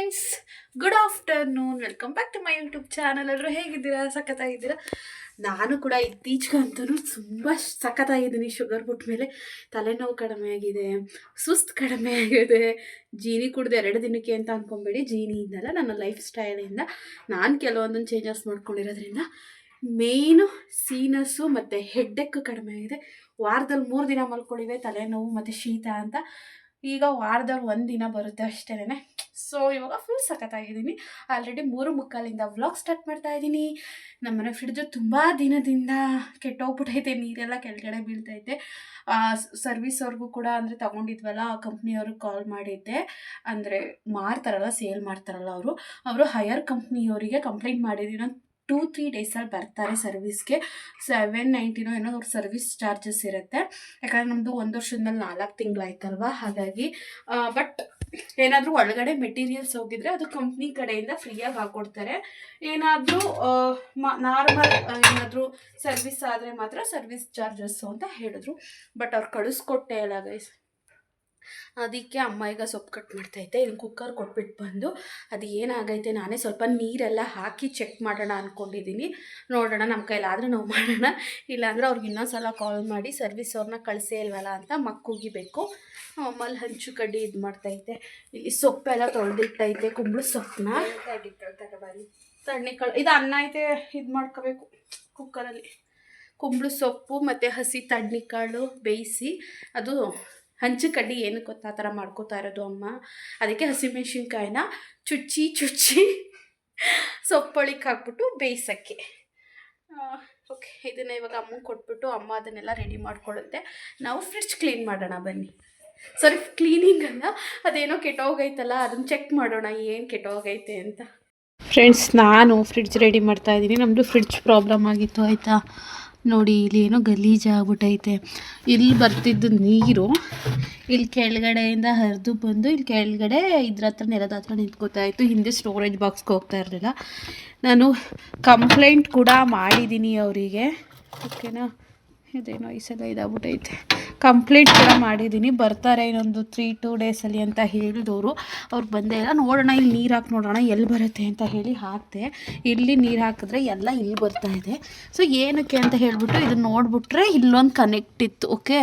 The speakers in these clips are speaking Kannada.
Friends good afternoon welcome back to my YouTube channel ಎಲ್ಲರೂ ಹೇಗಿದ್ದೀರಾ? ಸಖತ್ತಾಗಿದ್ದೀರಾ? ನಾನು ಕೂಡ ಇತ್ತೀಚೆಗಂತೂ ತುಂಬ ಸಖತ್ತಾಗಿದ್ದೀನಿ. ಶುಗರ್ ಬಿಟ್ಟ ಮೇಲೆ ತಲೆನೋವು ಕಡಿಮೆ ಆಗಿದೆ, ಸುಸ್ತು ಕಡಿಮೆ ಆಗಿದೆ. ಜೀನಿ ಕುಡ್ದು ಎರಡು ದಿನಕ್ಕೆ ಅಂತ ಅಂದ್ಕೊಂಬೇಡಿ ಜೀನಿಯಿಂದಲ್ಲ ನನ್ನ ಲೈಫ್ ಸ್ಟೈಲಿಂದ ನಾನು ಕೆಲವೊಂದೊಂದು ಚೇಂಜಸ್ ಮಾಡ್ಕೊಂಡಿರೋದ್ರಿಂದ ಮೇಯ್ನು ಸೀನಸ್ಸು ಮತ್ತು ಹೆಡ್ಡೆಕ್ಕು ಕಡಿಮೆ ಆಗಿದೆ. ವಾರದಲ್ಲಿ ಮೂರು ದಿನ ಮಲ್ಕೊಂಡಿವೆ ತಲೆನೋವು ಮತ್ತು ಶೀತ ಅಂತ. ಈಗ ವಾರದಲ್ಲಿ ಒಂದು ದಿನ ಬರುತ್ತೆ ಅಷ್ಟೇನೆ. ಸೊ ಇವಾಗ ಫುಲ್ ಸಖತ್ತಾಗಿದ್ದೀನಿ ಆಲ್ರೆಡಿ ಮೂರು ಮುಕ್ಕಾಲಿಂದ ವ್ಲಾಗ್ ಸ್ಟಾರ್ಟ್ ಮಾಡ್ತಾ ಇದ್ದೀನಿ. ನಮ್ಮನೆ ಫ್ರಿಡ್ಜು ತುಂಬ ದಿನದಿಂದ ಕೆಟ್ಟೋಗ್ಬಿಟ್ಟೈತೆ ನೀರೆಲ್ಲ ಕೆಳಗಡೆ ಬೀಳ್ತೈತೆ. ಸರ್ವಿಸವ್ರಿಗೂ ಕೂಡ ಅಂದರೆ ತಗೊಂಡಿದ್ವಲ್ಲ, ಆ ಕಂಪ್ನಿಯವ್ರಿಗೆ ಕಾಲ್ ಮಾಡಿದ್ದೆ. ಅಂದರೆ ಮಾರ್ತಾರಲ್ಲ ಸೇಲ್ ಮಾಡ್ತಾರಲ್ಲ ಅವರು. ಅವರು ಹೈಯರ್ ಕಂಪ್ನಿಯವರಿಗೆ ಕಂಪ್ಲೇಂಟ್ ಮಾಡಿದ್ದೀನಿ ಟೂ ತ್ರೀ ಡೇಸಲ್ಲಿ ಬರ್ತಾರೆ ಸರ್ವಿಸ್ಗೆ ಸೆವೆನ್ ನೈಂಟಿನೋ ಏನೋ ಅವ್ರ ಸರ್ವಿಸ್ ಚಾರ್ಜಸ್ ಇರುತ್ತೆ. ಯಾಕಂದರೆ ನಮ್ಮದು ಒಂದು ವರ್ಷದ ಮೇಲೆ ನಾಲ್ಕು ತಿಂಗಳಾಯ್ತಲ್ವ ಹಾಗಾಗಿ ಬಟ್ ಏನಾದರೂ ಒಳಗಡೆ ಮೆಟೀರಿಯಲ್ಸ್ ಹೋಗಿದ್ರೆ ಅದು ಕಂಪ್ನಿ ಕಡೆಯಿಂದ ಫ್ರೀಯಾಗಿ ಹಾಕ್ಕೊಡ್ತಾರೆ ಏನಾದರೂ ನಾರ್ಮಲ್ ಏನಾದರೂ ಸರ್ವಿಸ್ ಆದರೆ ಮಾತ್ರ ಸರ್ವಿಸ್ ಚಾರ್ಜಸ್ಸು ಅಂತ ಹೇಳಿದ್ರು. ಬಟ್ ಅವ್ರು ಕಳಿಸ್ಕೊಟ್ಟೆ ಅಲ್ಲ ಗೈಸ್ ಅದಕ್ಕೆ ಅಮ್ಮ ಈಗ ಸೊಪ್ಪು ಕಟ್ ಮಾಡ್ತೈತೆ ಇನ್ನು ಕುಕ್ಕರ್ ಕೊಟ್ಬಿಟ್ಟು ಬಂದು ಅದು ಏನಾಗೈತೆ ನಾನೇ ಸ್ವಲ್ಪ ನೀರೆಲ್ಲ ಹಾಕಿ ಚೆಕ್ ಮಾಡೋಣ ಅಂದ್ಕೊಂಡಿದ್ದೀನಿ ನೋಡೋಣ ನಮ್ಮ ಕೈಲಾದರೆ ನಾವು ಮಾಡೋಣ. ಇಲ್ಲಾಂದರೆ ಅವ್ರಿಗೆ ಇನ್ನೊಂದ್ಸಲ ಕಾಲ್ ಮಾಡಿ ಸರ್ವಿಸ್ ಅವ್ರನ್ನ ಕಳಿಸೇ ಇಲ್ವಲ್ಲ ಅಂತ ಮಕ್ಕೂಗಿಬೇಕು. ಆಮೇಲೆ ಹಂಚು ಕಡ್ಡಿ ಇದು ಮಾಡ್ತೈತೆ. ಇಲ್ಲಿ ಸೊಪ್ಪೆಲ್ಲ ತೊಳೆದಿಟ್ಟೈತೆ ಕುಂಬಳ ಸೊಪ್ಪನ್ನ. ತಣ್ಣಿ ಕಳ್, ಇದು ಅನ್ನ ಐತೆ, ಇದು ಮಾಡ್ಕೋಬೇಕು ಕುಕ್ಕರಲ್ಲಿ ಕುಂಬಳ ಸೊಪ್ಪು ಮತ್ತು ಹಸಿ ತಣ್ಣಿಕಾಳು ಬೇಯಿಸಿ ಅದು ಹಂಚು ಕಡ್ಡಿ ಏನಕ್ಕೆ ಗೊತ್ತಾ? ಆ ಥರ ಮಾಡ್ಕೋತಾ ಇರೋದು ಅಮ್ಮ. ಅದಕ್ಕೆ ಹಸಿಮೆಣ್ಸಿನ್ಕಾಯಿನ ಚುಚ್ಚಿ ಚುಚ್ಚಿ ಸೊಪ್ಪೊಳಿಗೆ ಹಾಕ್ಬಿಟ್ಟು ಬೇಯಿಸೋಕ್ಕೆ. ಓಕೆ. ಇದನ್ನು ಇವಾಗ ಅಮ್ಮಗೆ ಕೊಟ್ಬಿಟ್ಟು ಅಮ್ಮ ಅದನ್ನೆಲ್ಲ ರೆಡಿ ಮಾಡ್ಕೊಳ್ಳುತ್ತೆ. ನಾವು ಫ್ರಿಡ್ಜ್ ಕ್ಲೀನ್ ಮಾಡೋಣ ಬನ್ನಿ. ಸಾರಿ ಕ್ಲೀನಿಂಗ್ ಅಲ್ಲ. ಅದೇನೋ ಕೆಟ್ಟೋಗೈತಲ್ಲ, ಅದನ್ನು ಚೆಕ್ ಮಾಡೋಣ. ಏನು ಕೆಟ್ಟೋಗೈತೆ ಅಂತ. ಫ್ರೆಂಡ್ಸ್ ನಾನು ಫ್ರಿಡ್ಜ್ ರೆಡಿ ಮಾಡ್ತಾ ಇದ್ದೀನಿ. ನಮ್ಮದು ಫ್ರಿಡ್ಜ್ ಪ್ರಾಬ್ಲಮ್ ಆಗಿತ್ತು, ಆಯಿತಾ? ನೋಡಿ, ಇಲ್ಲಿ ಏನೋ ಗಲೀಜಾಗ್ಬಿಟ್ಟೈತೆ ಇಲ್ಲಿ ಬರ್ತಿದ್ದು ನೀರು. ಇಲ್ಲಿ ಕೆಳಗಡೆಯಿಂದ ಹರಿದು ಬಂದು, ಇಲ್ಲಿ ಕೆಳಗಡೆ ಇದ್ರ ಹತ್ರ, ನೆಲದ ಹತ್ರ ನಿಂತ್ಕೋತಾ ಇತ್ತು. ಹಿಂದೆ ಸ್ಟೋರೇಜ್ ಬಾಕ್ಸ್ಗೆ ಹೋಗ್ತಾ ಇರಲಿಲ್ಲ. ನಾನು ಕಂಪ್ಲೇಂಟ್ ಕೂಡ ಮಾಡಿದ್ದೀನಿ ಅವರಿಗೆ. ಓಕೆನಾ? ಇದೇನೋ ಈ ಸಲ ಇದಾಗ್ಬಿಟ್ಟೈತೆ ಕಂಪ್ಲೇಂಟ್ ಕೂಡ ಮಾಡಿದ್ದೀನಿ. ಬರ್ತಾರೆ ಇನ್ನೊಂದು ತ್ರೀ ಟೂ ಡೇಸಲ್ಲಿ ಅಂತ ಹೇಳಿದವರು. ಅವ್ರು ಬಂದೇ ಇಲ್ಲ. ನೋಡೋಣ, ಇಲ್ಲಿ ನೀರು ಹಾಕಿ ನೋಡೋಣ ಎಲ್ಲಿ ಬರುತ್ತೆ ಅಂತ ಹೇಳಿ ಹಾಕ್ತೆ ಇಲ್ಲಿ ನೀರು ಹಾಕಿದ್ರೆ ಎಲ್ಲ ಇಲ್ಲಿ ಬರ್ತಾ ಇದೆ. ಸೊ ಏನಕ್ಕೆ ಅಂತ ಹೇಳಿಬಿಟ್ಟು ಇದನ್ನು ನೋಡಿಬಿಟ್ರೆ ಇಲ್ಲೊಂದು ಕನೆಕ್ಟ್ ಇತ್ತು ಓಕೆ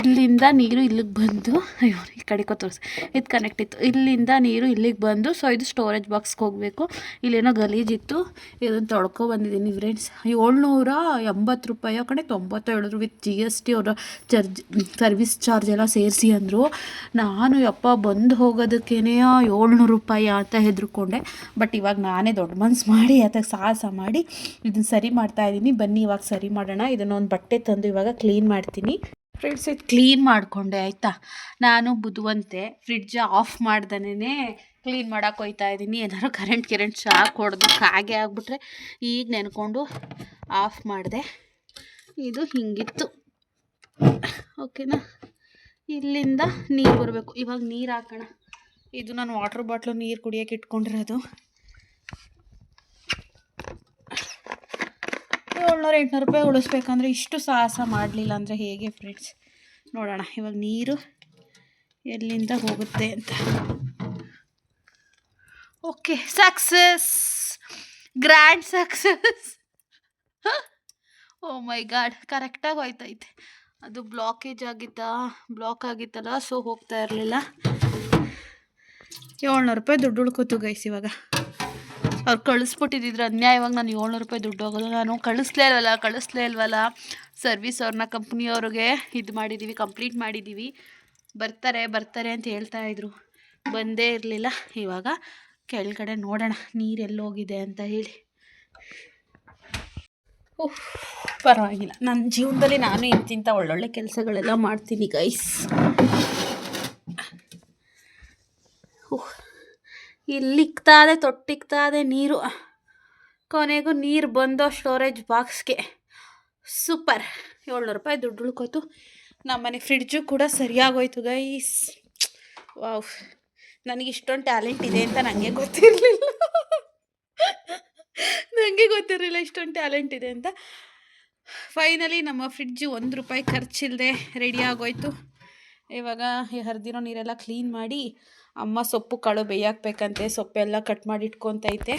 ಇಲ್ಲಿಂದ ನೀರು ಇಲ್ಲಿಗೆ ಬಂದು, ಅಯ್ಯೋ, ಈ ಕಡೆಗೋ ತೋರಿಸಿ. ಇದು ಕನೆಕ್ಟ್ ಇತ್ತು. ಇಲ್ಲಿಂದ ನೀರು ಇಲ್ಲಿಗೆ ಬಂದು ಸೊ ಇದು ಸ್ಟೋರೇಜ್ ಬಾಕ್ಸ್ಗೆ ಹೋಗಬೇಕು. ಇಲ್ಲೇನೋ ಗಲೀಜಿತ್ತು ಇದನ್ನು ತೊಳ್ಕೊ ಬಂದಿದ್ದೀನಿ ಫ್ರೆಂಡ್ಸ್ ಏಳ್ನೂರ ಎಂಬತ್ತು ರೂಪಾಯಿ ಕಡೆ ತೊಂಬತ್ತೇಳು ವಿತ್ ಜಿ ಎಸ್ ಟಿ ಅವರ ಚರ್ಜ್ ಸರ್ವಿಸ್ ಚಾರ್ಜ್ ಎಲ್ಲ ಸೇರಿಸಿ ಅಂದರು. ನಾನು, ಯಪ್ಪ, ಬಂದು ಹೋಗೋದಕ್ಕೇನೆ ಏಳ್ನೂರು ರೂಪಾಯಿ ಅಂತ ಹೆದರ್ಕೊಂಡೆ. ಬಟ್ ಇವಾಗ ನಾನೇ ದೊಡ್ಡ ಮನ್ಸು ಮಾಡಿ ಅದಕ್ಕೆ ಸಾಹಸ ಮಾಡಿ ಇದನ್ನು ಸರಿ ಮಾಡ್ತಾ ಇದ್ದೀನಿ ಬನ್ನಿ, ಇವಾಗ ಸರಿ ಮಾಡೋಣ. ಇದನ್ನೊಂದು ಬಟ್ಟೆ ತಂದು ಇವಾಗ ಕ್ಲೀನ್ ಮಾಡ್ತೀನಿ. ಫ್ರಿಡ್ಜ್ ಇದು ಕ್ಲೀನ್ ಮಾಡಿಕೊಂಡೆ, ಆಯಿತಾ? ನಾನು ಬುಧವಂತೆ ಫ್ರಿಡ್ಜ್ ಆಫ್ ಮಾಡ್ದೇ ಕ್ಲೀನ್ ಮಾಡೋಕೆ ಹೋಯ್ತಾ ಇದ್ದೀನಿ ಏನಾದ್ರು ಕರೆಂಟ್, ಕಿರೆಂಟ್ ಶಾಕ್ ಹೊಡೆದು ಹಾಗೆ ಆಗಿಬಿಟ್ರೆ ಈಗ ನೆನ್ಕೊಂಡು ಆಫ್ ಮಾಡಿದೆ. ಇದು ಹಿಂಗಿತ್ತು. ಓಕೆನಾ ಇಲ್ಲಿಂದ ನೀರು ಬರಬೇಕು. ಇವಾಗ ನೀರು ಹಾಕೋಣ. ಇದು ನಾನು ವಾಟ್ರ್ ಬಾಟ್ಲು ನೀರು ಕುಡಿಯೋಕೆ ಇಟ್ಕೊಂಡಿರೋದು. ಏಳ್ನೂರು ಎಂಟುನೂರು ರೂಪಾಯಿ ಉಳಿಸ್ಬೇಕಂದ್ರೆ ಇಷ್ಟು ಸಾಹಸ ಮಾಡಲಿಲ್ಲ ಅಂದರೆ ಹೇಗೆ ಫ್ರೆಂಡ್ಸ್ ನೋಡೋಣ, ಇವಾಗ ನೀರು ಎಲ್ಲಿಂದ ಹೋಗುತ್ತೆ ಅಂತ. Okay success grand success oh my god ಕರೆಕ್ಟಾಗಿ ಹೋಯ್ತೈತೆ. ಅದು ಬ್ಲಾಕೇಜ್ ಆಗಿತ್ತಾ? ಬ್ಲಾಕ್ ಆಗಿತ್ತಲ್ಲ ಸೊ ಹೋಗ್ತಾ ಇರಲಿಲ್ಲ. ಏಳ್ನೂರು ರೂಪಾಯಿ ದುಡ್ಡು ಉಳ್ಕೋತು ಗೈಸ್ ಇವಾಗ. ಅವ್ರು ಕಳಿಸ್ಬಿಟ್ಟಿದ್ರೆ ಅನ್ಯಾಯವಾಗಿ ನಾನು ಏಳ್ನೂರು ರೂಪಾಯಿ ದುಡ್ಡು ಹೋಗೋದು. ನಾನು ಕಳಿಸ್ಲೇ ಇಲ್ವಲ್ಲ ಕಳಿಸ್ಲೇ ಇಲ್ವಲ್ಲ? ಸರ್ವಿಸ್ ಅವ್ರನ್ನ ಕಂಪ್ನಿಯವ್ರಿಗೆ ಇದು ಮಾಡಿದ್ದೀವಿ ಕಂಪ್ಲೀಟ್ ಮಾಡಿದ್ದೀವಿ ಬರ್ತಾರೆ ಬರ್ತಾರೆ ಅಂತ ಹೇಳ್ತಾ ಇದ್ರು. ಬಂದೇ ಇರಲಿಲ್ಲ. ಇವಾಗ ಕೆಳಗಡೆ ನೋಡೋಣ, ನೀರು ಎಲ್ಲೋಗಿದೆ ಅಂತ ಹೇಳಿ. ಪರವಾಗಿಲ್ಲ. ನನ್ನ ಜೀವನದಲ್ಲಿ ನಾನು ಇಂತಿಂಥ ಒಳ್ಳೊಳ್ಳೆ ಕೆಲಸಗಳೆಲ್ಲ ಮಾಡ್ತೀನಿ ಗೈಸ್ ಓಹ್ ಇಲ್ಲಿಕ್ತಾದೆ ತೊಟ್ಟಿಕ್ತಾದೆ ನೀರು. ಕೊನೆಗೂ ನೀರು ಬಂದೋ ಸ್ಟೋರೇಜ್ ಬಾಕ್ಸ್ಗೆ ಸೂಪರ್. ಏಳ್ನೂರು ರೂಪಾಯಿ ದುಡ್ಡು ಉಳ್ಕೋತು. ನಮ್ಮನೆ ಫ್ರಿಡ್ಜು ಕೂಡ ಸರಿಯಾಗೋಯ್ತು ಗೈಸ್ ವಾವ್. ನನಗೆ ಇಷ್ಟೊಂದು ಟ್ಯಾಲೆಂಟ್ ಇದೆ ಅಂತ ನನಗೆ ಗೊತ್ತಿರಲಿಲ್ಲ. ನನಗೆ ಗೊತ್ತಿರಲಿಲ್ಲ ಇಷ್ಟೊಂದು ಟ್ಯಾಲೆಂಟ್ ಇದೆ ಅಂತ. ಫೈನಲಿ ನಮ್ಮ ಫ್ರಿಡ್ಜ್ ಒಂದು ರೂಪಾಯಿ ಖರ್ಚಿಲ್ಲದೆ ರೆಡಿ ಆಗೋಯ್ತು. ಇವಾಗ ಹರಿದಿರೋ ನೀರೆಲ್ಲ ಕ್ಲೀನ್ ಮಾಡಿ ಅಮ್ಮ ಸೊಪ್ಪು ಕಾಳು ಬೇಯಾಕ್ಬೇಕಂತೆ, ಸೊಪ್ಪೆಲ್ಲ ಕಟ್ ಮಾಡಿ ಇಟ್ಕೊತೈತೆ.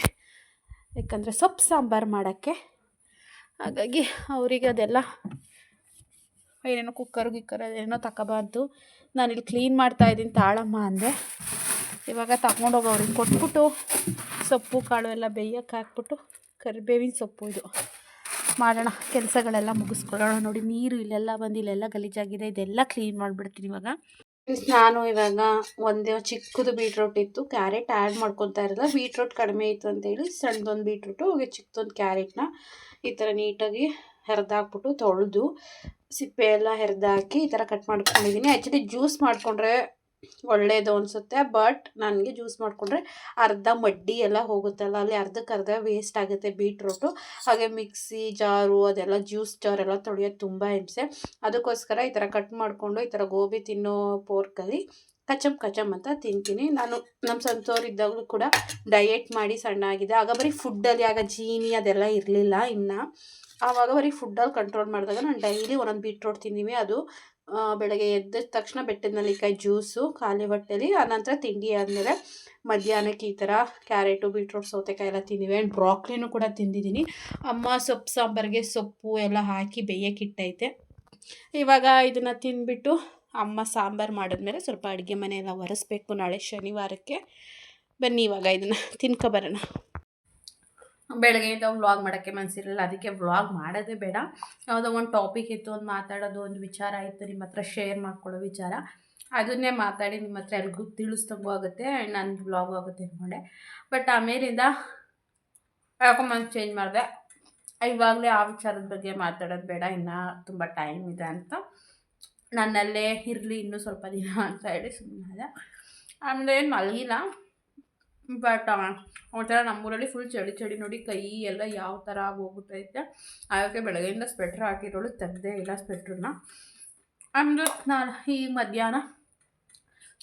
ಯಾಕಂದರೆ ಸೊಪ್ಪು ಸಾಂಬಾರು ಮಾಡೋಕ್ಕೆ. ಹಾಗಾಗಿ ಅವರಿಗೆ ಅದೆಲ್ಲ ಏನೇನೋ ಕುಕ್ಕರ್ ಗಿಕ್ಕರ್ ಅದೇನೋ ತಗೋಬಾರ್ದು ನಾನಿಲ್ಲಿ ಕ್ಲೀನ್ ಮಾಡ್ತಾ ಇದ್ದೀನಿ ತಾಳಮ್ಮ ಅಂದೆ. ಇವಾಗ ತಗೊಂಡೋಗಿ ಅವ್ರಿಗೆ ಕೊಟ್ಬಿಟ್ಟು ಸೊಪ್ಪು, ಕಾಳು ಎಲ್ಲ ಬೇಯಕ್ಕೆ ಹಾಕ್ಬಿಟ್ಟು ಕರಿಬೇವಿನ ಸೊಪ್ಪು ಇದು. ಮಾಡೋಣ, ಕೆಲಸಗಳೆಲ್ಲ ಮುಗಿಸ್ಕೊಳ್ಳೋಣ. ನೋಡಿ, ನೀರು ಇಲ್ಲೆಲ್ಲ ಬಂದು ಇಲ್ಲೆಲ್ಲ ಗಲೀಜಾಗಿದೆ. ಇದೆಲ್ಲ ಕ್ಲೀನ್ ಮಾಡಿಬಿಡ್ತೀನಿ ಇವಾಗ. ನಾನು ಇವಾಗ ಒಂದೇ ಚಿಕ್ಕದು ಬೀಟ್ರೂಟ್ ಇತ್ತು. ಕ್ಯಾರೆಟ್ ಆ್ಯಡ್ ಮಾಡ್ಕೊತಾ ಇರಲ್ಲ. ಬೀಟ್ರೂಟ್ ಕಡಿಮೆ ಇತ್ತು ಅಂತೇಳಿ ಸಣ್ಣದೊಂದು ಬೀಟ್ರೂಟು ಹೋಗಿ ಚಿಕ್ಕದೊಂದು ಕ್ಯಾರೆಟ್ನ ಈ ಥರ ನೀಟಾಗಿ ಹೆರ್ದಾಕ್ಬಿಟ್ಟು ತೊಳೆದು ಸಿಪ್ಪೆ ಎಲ್ಲ ಹೆರ್ದಾಕಿ ಈ ಥರ ಕಟ್ ಮಾಡ್ಕೊಂಡಿದ್ದೀನಿ. ಆ್ಯಕ್ಚುಲಿ ಜ್ಯೂಸ್ ಮಾಡಿಕೊಂಡ್ರೆ ಒಳ್ಳೆಯದು ಅನಿಸುತ್ತೆ ಬಟ್ ನನಗೆ ಜ್ಯೂಸ್ ಮಾಡಿಕೊಂಡ್ರೆ ಅರ್ಧ ಮಡ್ಡಿ ಎಲ್ಲ ಹೋಗುತ್ತಲ್ಲ, ಅಲ್ಲಿ ಅರ್ಧಕ್ಕೆ ಅರ್ಧ ವೇಸ್ಟ್ ಆಗುತ್ತೆ ಬೀಟ್ರೂಟು ಹಾಗೆ ಮಿಕ್ಸಿ ಜಾರು ಅದೆಲ್ಲ ಜ್ಯೂಸ್ ಜಾರ್ ಎಲ್ಲ ತೊಳೆಯೋದು ತುಂಬ ಹಿಂಸೆ. ಅದಕ್ಕೋಸ್ಕರ ಈ ಥರ ಕಟ್ ಮಾಡಿಕೊಂಡು ಈ ಥರ ಗೋಬಿ ತಿನ್ನೋ ಪೋರ್ಕಲ್ಲಿ ಕಚಮ್ ಕಚಮ್ ಅಂತ ತಿಂತೀನಿ. ನಾನು ನಮ್ಮ ಸ್ವಂತವ್ರು ಕೂಡ ಡಯೆಟ್ ಮಾಡಿ ಸಣ್ಣ ಆಗಿದೆ ಆಗ ಬರೀ ಫುಡ್ಡಲ್ಲಿ ಆಗ ಜೀನಿ ಅದೆಲ್ಲ ಇರಲಿಲ್ಲ ಇನ್ನು. ಆವಾಗ ಬರೀ ಫುಡ್ಡಲ್ಲಿ ಕಂಟ್ರೋಲ್ ಮಾಡಿದಾಗ ನಾನು ಡೈಲಿ ಒಂದೊಂದು ಬೀಟ್ರೋಟ್ ತಿಂದೀವಿ ಅದು ಬೆಳಗ್ಗೆ ಎದ್ದ ತಕ್ಷಣ ಬೆಟ್ಟದ ನಲ್ಲಿಕಾಯಿ ಜ್ಯೂಸು, ಖಾಲಿ ಹೊಟ್ಟೆಲಿ ಆನಂತರ ತಿಂಡಿ ಆದಮೇಲೆ ಮಧ್ಯಾಹ್ನಕ್ಕೆ ಈ ಥರ ಕ್ಯಾರೆಟು, ಬೀಟ್ರೋಟ್, ಸೌತೆಕಾಯಿ ಎಲ್ಲ ತಿಂದಿವೆ. ಆ್ಯಂಡ್ ಬ್ರಾಕ್ಲಿನೂ ಕೂಡ ತಿಂದಿದ್ದೀನಿ. ಅಮ್ಮ ಸೊಪ್ಪು, ಸಾಂಬಾರಿಗೆ ಸೊಪ್ಪು ಎಲ್ಲ ಹಾಕಿ ಬೇಯಕ್ಕಿಟ್ಟೈತೆ ಇವಾಗ ಇದನ್ನು ತಿಂದ್ಬಿಟ್ಟು ಅಮ್ಮ ಸಾಂಬಾರು ಮಾಡಿದ್ಮೇಲೆ ಸ್ವಲ್ಪ ಅಡುಗೆ ಮನೆಯೆಲ್ಲ ಒರೆಸ್ಬೇಕು ನಾಳೆ ಶನಿವಾರಕ್ಕೆ. ಬನ್ನಿ ಇವಾಗ ಇದನ್ನು ತಿನ್ಕೊಬರೋಣ. ಬೆಳಗ್ಗೆಯಿಂದ ವ್ಲಾಗ್ ಮಾಡೋಕ್ಕೆ ಮನಸ್ಸಿರಲಿಲ್ಲ ಅದಕ್ಕೆ ವ್ಲಾಗ್ ಮಾಡೋದೇ ಬೇಡ. ಯಾವುದೋ ಒಂದು ಟಾಪಿಕ್ ಇತ್ತು, ಒಂದು ಮಾತಾಡೋದು, ಒಂದು ವಿಚಾರ ಇತ್ತು ನಿಮ್ಮ ಹತ್ರ ಶೇರ್ ಮಾಡ್ಕೊಳ್ಳೋ ವಿಚಾರ. ಅದನ್ನೇ ಮಾತಾಡಿ ನಿಮ್ಮ ಹತ್ರ ಎಲ್ರಿಗೂ ತಿಳಿಸ್ದಂಗೂ ಆಗುತ್ತೆ ನನ್ನ ವ್ಲಾಗ್ ಆಗುತ್ತೆ ಅಂದ್ಕೊಂಡೆ ಬಟ್ ಆಮೇಲಿಂದ ಯಾಕೋ ಮನಸ್ಸು ಚೇಂಜ್ ಮಾಡಿದೆ. ಇವಾಗಲೇ ಆ ವಿಚಾರದ ಬಗ್ಗೆ ಮಾತಾಡೋದು ಬೇಡ. ಇನ್ನೂ ತುಂಬ ಟೈಮ್ ಇದೆ ಅಂತ. ನನ್ನಲ್ಲೇ ಇರಲಿ, ಇನ್ನೂ ಸ್ವಲ್ಪ ದಿನ ಅಂತ ಹೇಳಿ ಸುಮ್ಮನೆ ಆಮೇಲೆ ಏನು ಮಲಗಿಲ್ಲ. ಬಟ್ ಒಂಥರ ನಮ್ಮೂರಲ್ಲಿ ಫುಲ್ ಚಳಿ ಚಳಿ ನೋಡಿ ಕೈ ಎಲ್ಲ ಯಾವ ಥರ ಆಗೋಗ್ಬಿಟ್ಟೈತೆ. ಅದಕ್ಕೆ ಬೆಳಗ್ಗೆಯಿಂದ ಸ್ವೆಟ್ರ್ ಹಾಕಿರೋಳು ತೆಗ್ದೇ ಇಲ್ಲ ಸ್ವೆಟ್ರನ್ನ ಆಮೇಲೆ ನಾನು ಈ ಮಧ್ಯಾಹ್ನ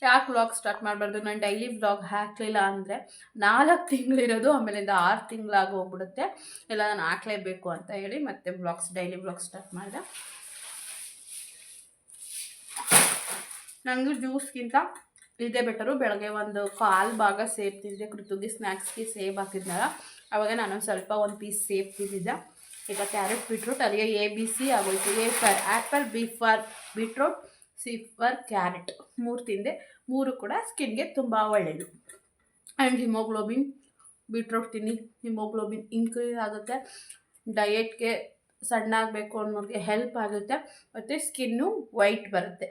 ಯಾಕೆ ವ್ಲಾಗ್ ಸ್ಟಾರ್ಟ್ ಮಾಡಬಾರ್ದು? ನಾನು ಡೈಲಿ ವ್ಲಾಗ್ ಹಾಕಲಿಲ್ಲ ಅಂದರೆ ನಾಲ್ಕು ತಿಂಗಳಿರೋದು ಆಮೇಲಿಂದ ಆರು ತಿಂಗಳಾಗಿ ಹೋಗ್ಬಿಡುತ್ತೆ ಇಲ್ಲ ನಾನು ಹಾಕಲೇಬೇಕು ಅಂತ ಹೇಳಿ ಮತ್ತೆ ವ್ಲಾಗ್ಸ್ ಡೈಲಿ ವ್ಲಾಗ್ ಸ್ಟಾರ್ಟ್ ಮಾಡಿದೆ. ನನಗೂ ಜ್ಯೂಸ್ಗಿಂತ ಇದೇ ಬೆಟರು, ಬೆಳಗ್ಗೆ ಒಂದು ಕಾಲು ಭಾಗ ಸೇಬ್ ತಿಂದಿದ್ದೆ, ಕೃತುಗೆ ಸ್ನ್ಯಾಕ್ಸ್ಗೆ ಸೇಬ್ ಹಾಕಿದ್ನಲ್ಲ, ಅವಾಗ ನಾನು ಸ್ವಲ್ಪ ಒಂದು ಪೀಸ್ ಸೇಬ್ ತಿಂದಿದ್ದೆ. ಈಗ ಕ್ಯಾರೆಟ್ ಬೀಟ್ರೂಟ್ ಅಲ್ಲಿಗೆ ಎ ಬಿ ಸಿ ಆಗೋಯ್ತು. A for apple B for beetroot C for carrot ಮೂರು ತಿಂದೆ. ಮೂರು ಕೂಡ ಸ್ಕಿನ್ಗೆ ತುಂಬ ಒಳ್ಳೆಯದು ಆ್ಯಂಡ್ ಹಿಮೋಗ್ಲೋಬಿನ್ ಬೀಟ್ರೂಟ್ ತಿನ್ನಿ. ಹಿಮೋಗ್ಲೋಬಿನ್ ಇನ್ಕ್ರೀಸ್ ಆಗುತ್ತೆ. ಡಯೆಟ್ಗೆ ಸಣ್ಣ ಆಗಬೇಕು ಅನ್ನೋರಿಗೆ ಹೆಲ್ಪ್ ಆಗುತ್ತೆ. ಮತ್ತು ಸ್ಕಿನ್ನು ವೈಟ್ ಬರುತ್ತೆ.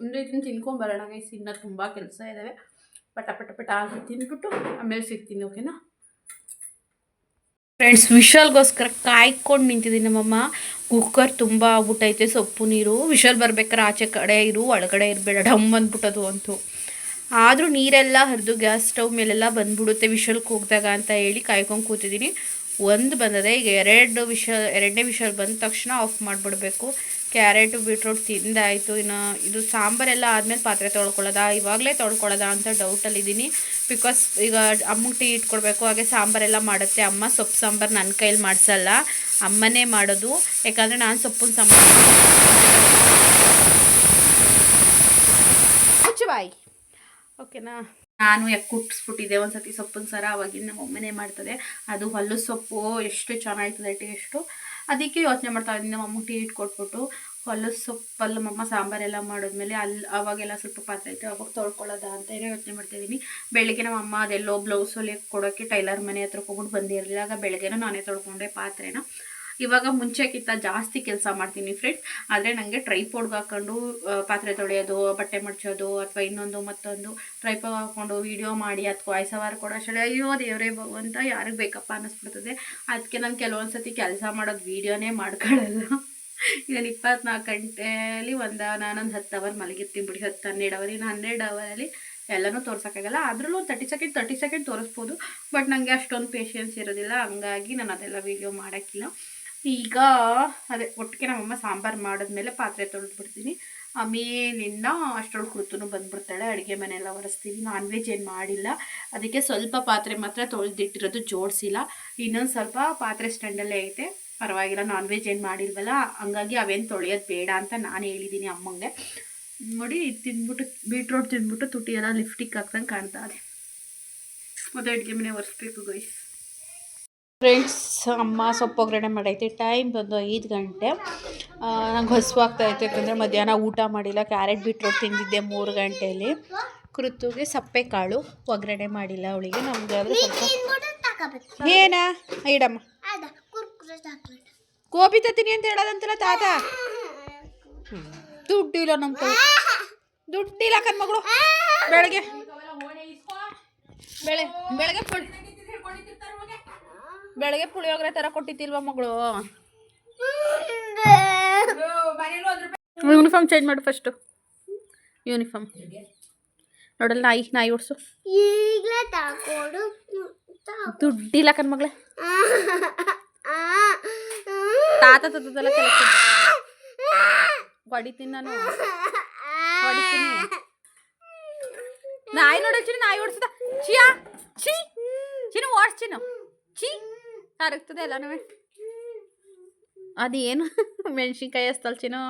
ಅಂದರೆ ಇದನ್ನು ತಿನ್ಕೊಂಬರೋಣ ಗೈಸ್ ಇನ್ನೂ ತುಂಬ ಕೆಲಸ ಇದ್ದಾವೆ ಪಟ ಪಟ ಪಟ ಆಗಿ ತಿಂದ್ಬಿಟ್ಟು ಆಮೇಲೆ ಸಿಗ್ತೀನಿ ಓಕೆನಾ ಫ್ರೆಂಡ್ಸ್ ವಿಶಾಲ್ಗೋಸ್ಕರ ಕಾಯ್ಕೊಂಡು ನಿಂತಿದ್ದೀನಿ ನಮ್ಮಮ್ಮ. ಕುಕ್ಕರ್ ತುಂಬ ಆಗ್ಬಿಟ್ಟೈತೆ, ಸೊಪ್ಪು ನೀರು. ವಿಶಾಲ್ ಬರ್ಬೇಕಾದ್ರೆ ಆಚೆ ಕಡೆ ಇರು, ಒಳಗಡೆ ಇರಬೇಡ, ಡಮ್ ಬಂದ್ಬಿಟ್ಟದು ಅಂತೂ. ಆದರೂ ನೀರೆಲ್ಲ ಹರಿದು ಗ್ಯಾಸ್ ಸ್ಟವ್ ಮೇಲೆಲ್ಲ ಬಂದ್ಬಿಡುತ್ತೆ ವಿಶಲ್ಗೆ ಹೋಗಿದಾಗ ಅಂತ ಹೇಳಿ ಕಾಯ್ಕೊಂಡು ಕೂತಿದ್ದೀನಿ. ಒಂದು ಬಂದದೆ, ಈಗ ಎರಡು ವಿಷ ಎರಡನೇ ವಿಷಲ್ ಬಂದ ತಕ್ಷಣ ಆಫ್ ಮಾಡಿಬಿಡ್ಬೇಕು. ಕ್ಯಾರೆಟು, ಬೀಟ್ರೋಟ್ ತಿಂದಾಯಿತು. ಇನ್ನು ಇದು ಸಾಂಬಾರೆಲ್ಲ ಆದಮೇಲೆ ಪಾತ್ರೆ ತೊಳ್ಕೊಳ್ಳೋದಾ? ಇವಾಗಲೇ ತೊಳ್ಕೊಳ್ಳೋದಾ ಅಂತ ಡೌಟಲ್ಲಿದ್ದೀನಿ. ಬಿಕಾಸ್ ಈಗ ಅಮ್ಮಗೆ ಟೀ ಇಟ್ಕೊಡ್ಬೇಕು, ಹಾಗೆ ಸಾಂಬಾರೆಲ್ಲ ಮಾಡುತ್ತೆ. ಅಮ್ಮ ಸೊಪ್ಪು ಸಾಂಬಾರು ನನ್ನ ಕೈಲಿ ಮಾಡಿಸಲ್ಲ. ಅಮ್ಮನೇ ಮಾಡೋದು. ಯಾಕಂದರೆ ನಾನು ಸೊಪ್ಪಿನ ಸಾಂಬಾರು ಬಾಯ್ ಓಕೆನಾ? ನಾನು ಯಾಕೆ ಕುಟ್ಸ್ಬಿಟ್ಟಿದ್ದೆ? ಒಂದು ಸತಿ ಸೊಪ್ಪಿನ ಸರ ಅವಾಗಿನ ನಮ್ಮ ಅಮ್ಮನೇ ಮಾಡ್ತದೆ. ಅದು ಹೊಲ್ಲು ಸೊಪ್ಪು, ಎಷ್ಟು ಚೆನ್ನಾಗಿರ್ತದೆ ಟೇಸ್ಟು ಅದಕ್ಕೆ ಯೋಚನೆ ಮಾಡ್ತಾ ಇದ್ದೀನಿ. ನಮ್ಮ ಅಮ್ಮಗೆ ಟೀ ಇಟ್ಕೊಟ್ಬಿಟ್ಟು ಹೊಲದ ಸೊಪ್ಪಲ್ಲಿ ನಮ್ಮಮ್ಮ ಸಾಂಬಾರೆಲ್ಲ ಮಾಡಿದ್ಮೇಲೆ ಅಲ್ಲಿ ಅವಾಗೆಲ್ಲ ಸ್ವಲ್ಪ ಪಾತ್ರೆ ಐತೆ ಅವಾಗ ತೊಳ್ಕೊಳ್ಳೋದ ಅಂತ ಏನೋ ಯೋಚನೆ ಮಾಡ್ತಾಯಿದ್ದೀನಿ ಬೆಳಗ್ಗೆ ನಮ್ಮ ಅಮ್ಮ ಅದೆಲ್ಲೋ ಬ್ಲೌಸ್ ಹೊಲಿಯಕ್ಕೆ ಕೊಡೋಕ್ಕೆ ಟೈಲರ್ ಮನೆ ಹತ್ರ ಹೋಗ್ಬಿಟ್ಟು ಬಂದಿರಲಿಲ್ಲ. ಆಗ ಬೆಳಗ್ಗೆನೂ ನಾನೇ ತೊಳ್ಕೊಂಡೆ ಪಾತ್ರೆನ. ಇವಾಗ ಮುಂಚೆಗಿಂತ ಜಾಸ್ತಿ ಕೆಲಸ ಮಾಡ್ತೀನಿ ಫ್ರೆಂಡ್ಸ್ ಆದರೆ ನನಗೆ ಟ್ರೈಪೋಡ್ಗೆ ಹಾಕೊಂಡು ಪಾತ್ರೆ ತೊಳೆಯೋದು, ಬಟ್ಟೆ ಮಡ್ಚೋದು ಅಥವಾ ಇನ್ನೊಂದು ಮತ್ತೊಂದು ಟ್ರೈಪೋಡ್ ಹಾಕ್ಕೊಂಡು ವೀಡಿಯೋ ಮಾಡಿ ಅಥವಾ ವಾಯ್ಸವಾರ ಕೂಡ ಅಷ್ಟೇ ಅಯ್ಯೋ ದೇವರೇ ಅಂತ ಯಾರಿಗೆ ಬೇಕಪ್ಪ ಅನ್ನಿಸ್ಬಿಡ್ತದೆ. ಅದಕ್ಕೆ ನಾನು ಕೆಲವೊಂದು ಸತಿ ಕೆಲಸ ಮಾಡೋದು ವೀಡಿಯೋನೇ ಮಾಡ್ಕೊಳ್ಳಲ್ಲ ಈಗ ಇಪ್ಪತ್ನಾಲ್ಕು ಗಂಟೆಯಲ್ಲಿ ಒಂದು, ನಾನೊಂದು ಹತ್ತು ಅವರ್ ಮಲಗಿರ್ತೀನಿ ಬಿಡಿ, ಹತ್ತು ಹನ್ನೆರಡು ಅವರ್ ಇನ್ನು ಹನ್ನೆರಡು ಅವರಲ್ಲಿ ಎಲ್ಲನೂ ತೋರ್ಸೋಕ್ಕಾಗಲ್ಲ. ಅದರಲ್ಲೂ ತರ್ಟಿ ಸೆಕೆಂಡ್ ತರ್ಟಿ ಸೆಕೆಂಡ್ ತೋರಿಸ್ಬೋದು. ಬಟ್ ನನಗೆ ಅಷ್ಟೊಂದು ಪೇಷನ್ಸ್ ಇರೋದಿಲ್ಲ. ಹಂಗಾಗಿ ನಾನು ಅದೆಲ್ಲ ವೀಡಿಯೋ ಮಾಡೋಕ್ಕಿಲ್ಲ. ಈಗ ಅದೇ ಒಟ್ಟಿಗೆ ನಮ್ಮಮ್ಮ ಸಾಂಬಾರು ಮಾಡಿದ್ಮೇಲೆ ಪಾತ್ರೆ ತೊಳೆದ್ಬಿಡ್ತೀನಿ. ಆಮೇಲಿಂದ ಅಷ್ಟರೊಳಗೆ ಕೂತು ಬಂದ್ಬಿಡ್ತಾಳೆ. ಅಡುಗೆ ಮನೆಯೆಲ್ಲ ಒರೆಸ್ತೀವಿ. ನಾನ್ ವೆಜ್ ಏನು ಮಾಡಿಲ್ಲ. ಅದಕ್ಕೆ ಸ್ವಲ್ಪ ಪಾತ್ರೆ ಮಾತ್ರ ತೊಳೆದಿಟ್ಟಿರೋದು ಜೋಡಿಸಿಲ್ಲ. ಇನ್ನೊಂದು ಸ್ವಲ್ಪ ಪಾತ್ರೆ ಸ್ಟ್ಯಾಂಡಲ್ಲೇ ಐತೆ. ಪರವಾಗಿಲ್ಲ ನಾನ್ ವೆಜ್ ಏನು ಮಾಡಿಲ್ವಲ್ಲ, ಹಂಗಾಗಿ ಅವೇನು ತೊಳೆಯೋದು ಬೇಡ ಅಂತ ನಾನು ಹೇಳಿದ್ದೀನಿ ಅಮ್ಮಂಗೆ. ನೋಡಿ ತಿಂದ್ಬಿಟ್ಟು ಬೀಟ್ರೋಟ್ ತಿಂದ್ಬಿಟ್ಟು ತುಟಿ ಎಲ್ಲ ಲಿಫ್ಟಿಗೆ ಹಾಕ್ದಂಗೆ ಕಾಣ್ತಾ ಇದೆ. ಮತ್ತೆ ಅಡುಗೆ ಮನೆ ಒರೆಸ್ಬೇಕು ಗೈಸ್. ಫ್ರೆಂಡ್ಸ್ ಅಮ್ಮ ಸೊಪ್ಪು ಒಗ್ಗರಣೆ ಮಾಡೈತೆ. ಟೈಮ್ ಬಂದು ಐದು ಗಂಟೆ. ನಂಗೆ ಹಸು ಆಗ್ತಾ ಇತ್ತು ಯಾಕಂದರೆ ಮಧ್ಯಾಹ್ನ ಊಟ ಮಾಡಿಲ್ಲ. ಕ್ಯಾರೆಟ್ ಬಿಟ್ರು ತಿಂದಿದ್ದೆ ಮೂರು ಗಂಟೆಯಲ್ಲಿ ಕೃತುಗೆ ಸಪ್ಪೆ ಕಾಳು ಒಗ್ಗರಣೆ ಮಾಡಿಲ್ಲ ಅವಳಿಗೆ. ನಮಗೆ ಆದರೆ ಸ್ವಲ್ಪ ಏನ? ಇಡಮ್ಮ ಗೋಬಿ ತತ್ತೀನಿ ಅಂತ ಹೇಳೋದಂತಲ್ಲ ತಾತ? ದುಡ್ಡಿಲ್ಲ ನಮ್ಮ ದುಡ್ಡಿಲ್ಲ ಕಣ್ಮಗಳು. ಬೆಳಗ್ಗೆ. ಬೆಳೆ ಬೆಳಗ್ಗೆ ಪುಳಿ ಬೆಳಗ್ಗೆ ಪುಳಿಯೋಗರೆ ತರ ಕೊಟ್ಟಿತ್ತಿಲ್ವಾ ಮಗಳು? ಯೂನಿಫಾರ್ಮ್ ಚೇಂಜ್ ಮಾಡು ಫಸ್ಟು ಯೂನಿಫಾರ್ಮ್ ನೋಡಲ್ಲ ನಾಯಿ ನಾಯಿ ಓಡಿಸು. ದುಡ್ಡಿಲ್ಲ ಕಣ್ ಮಗಳೇ. ತಾತ ತದ್ದಲ್ಲ ಕೆಲಸ ಹೊಡಿತೀನಿ ನಾನು. ಹೊಡಿತೀನಿ. ನಾಯಿ ಚಿನ್ನ ನಾಯಿ ಓಡಿಸ್ದ. ಚಿಯಾ ಚಿ ಚಿನ್ನು ಓಡಿಸ್ಚಿನು ಚಿ ಹರಗ್ತದೆ ಎಲ್ಲನೂ ಅದೇನು? ಮೆಣಸಿನ್ಕಾಯಿ ಹಸ್ತಲ್ ಚಿನ್ನು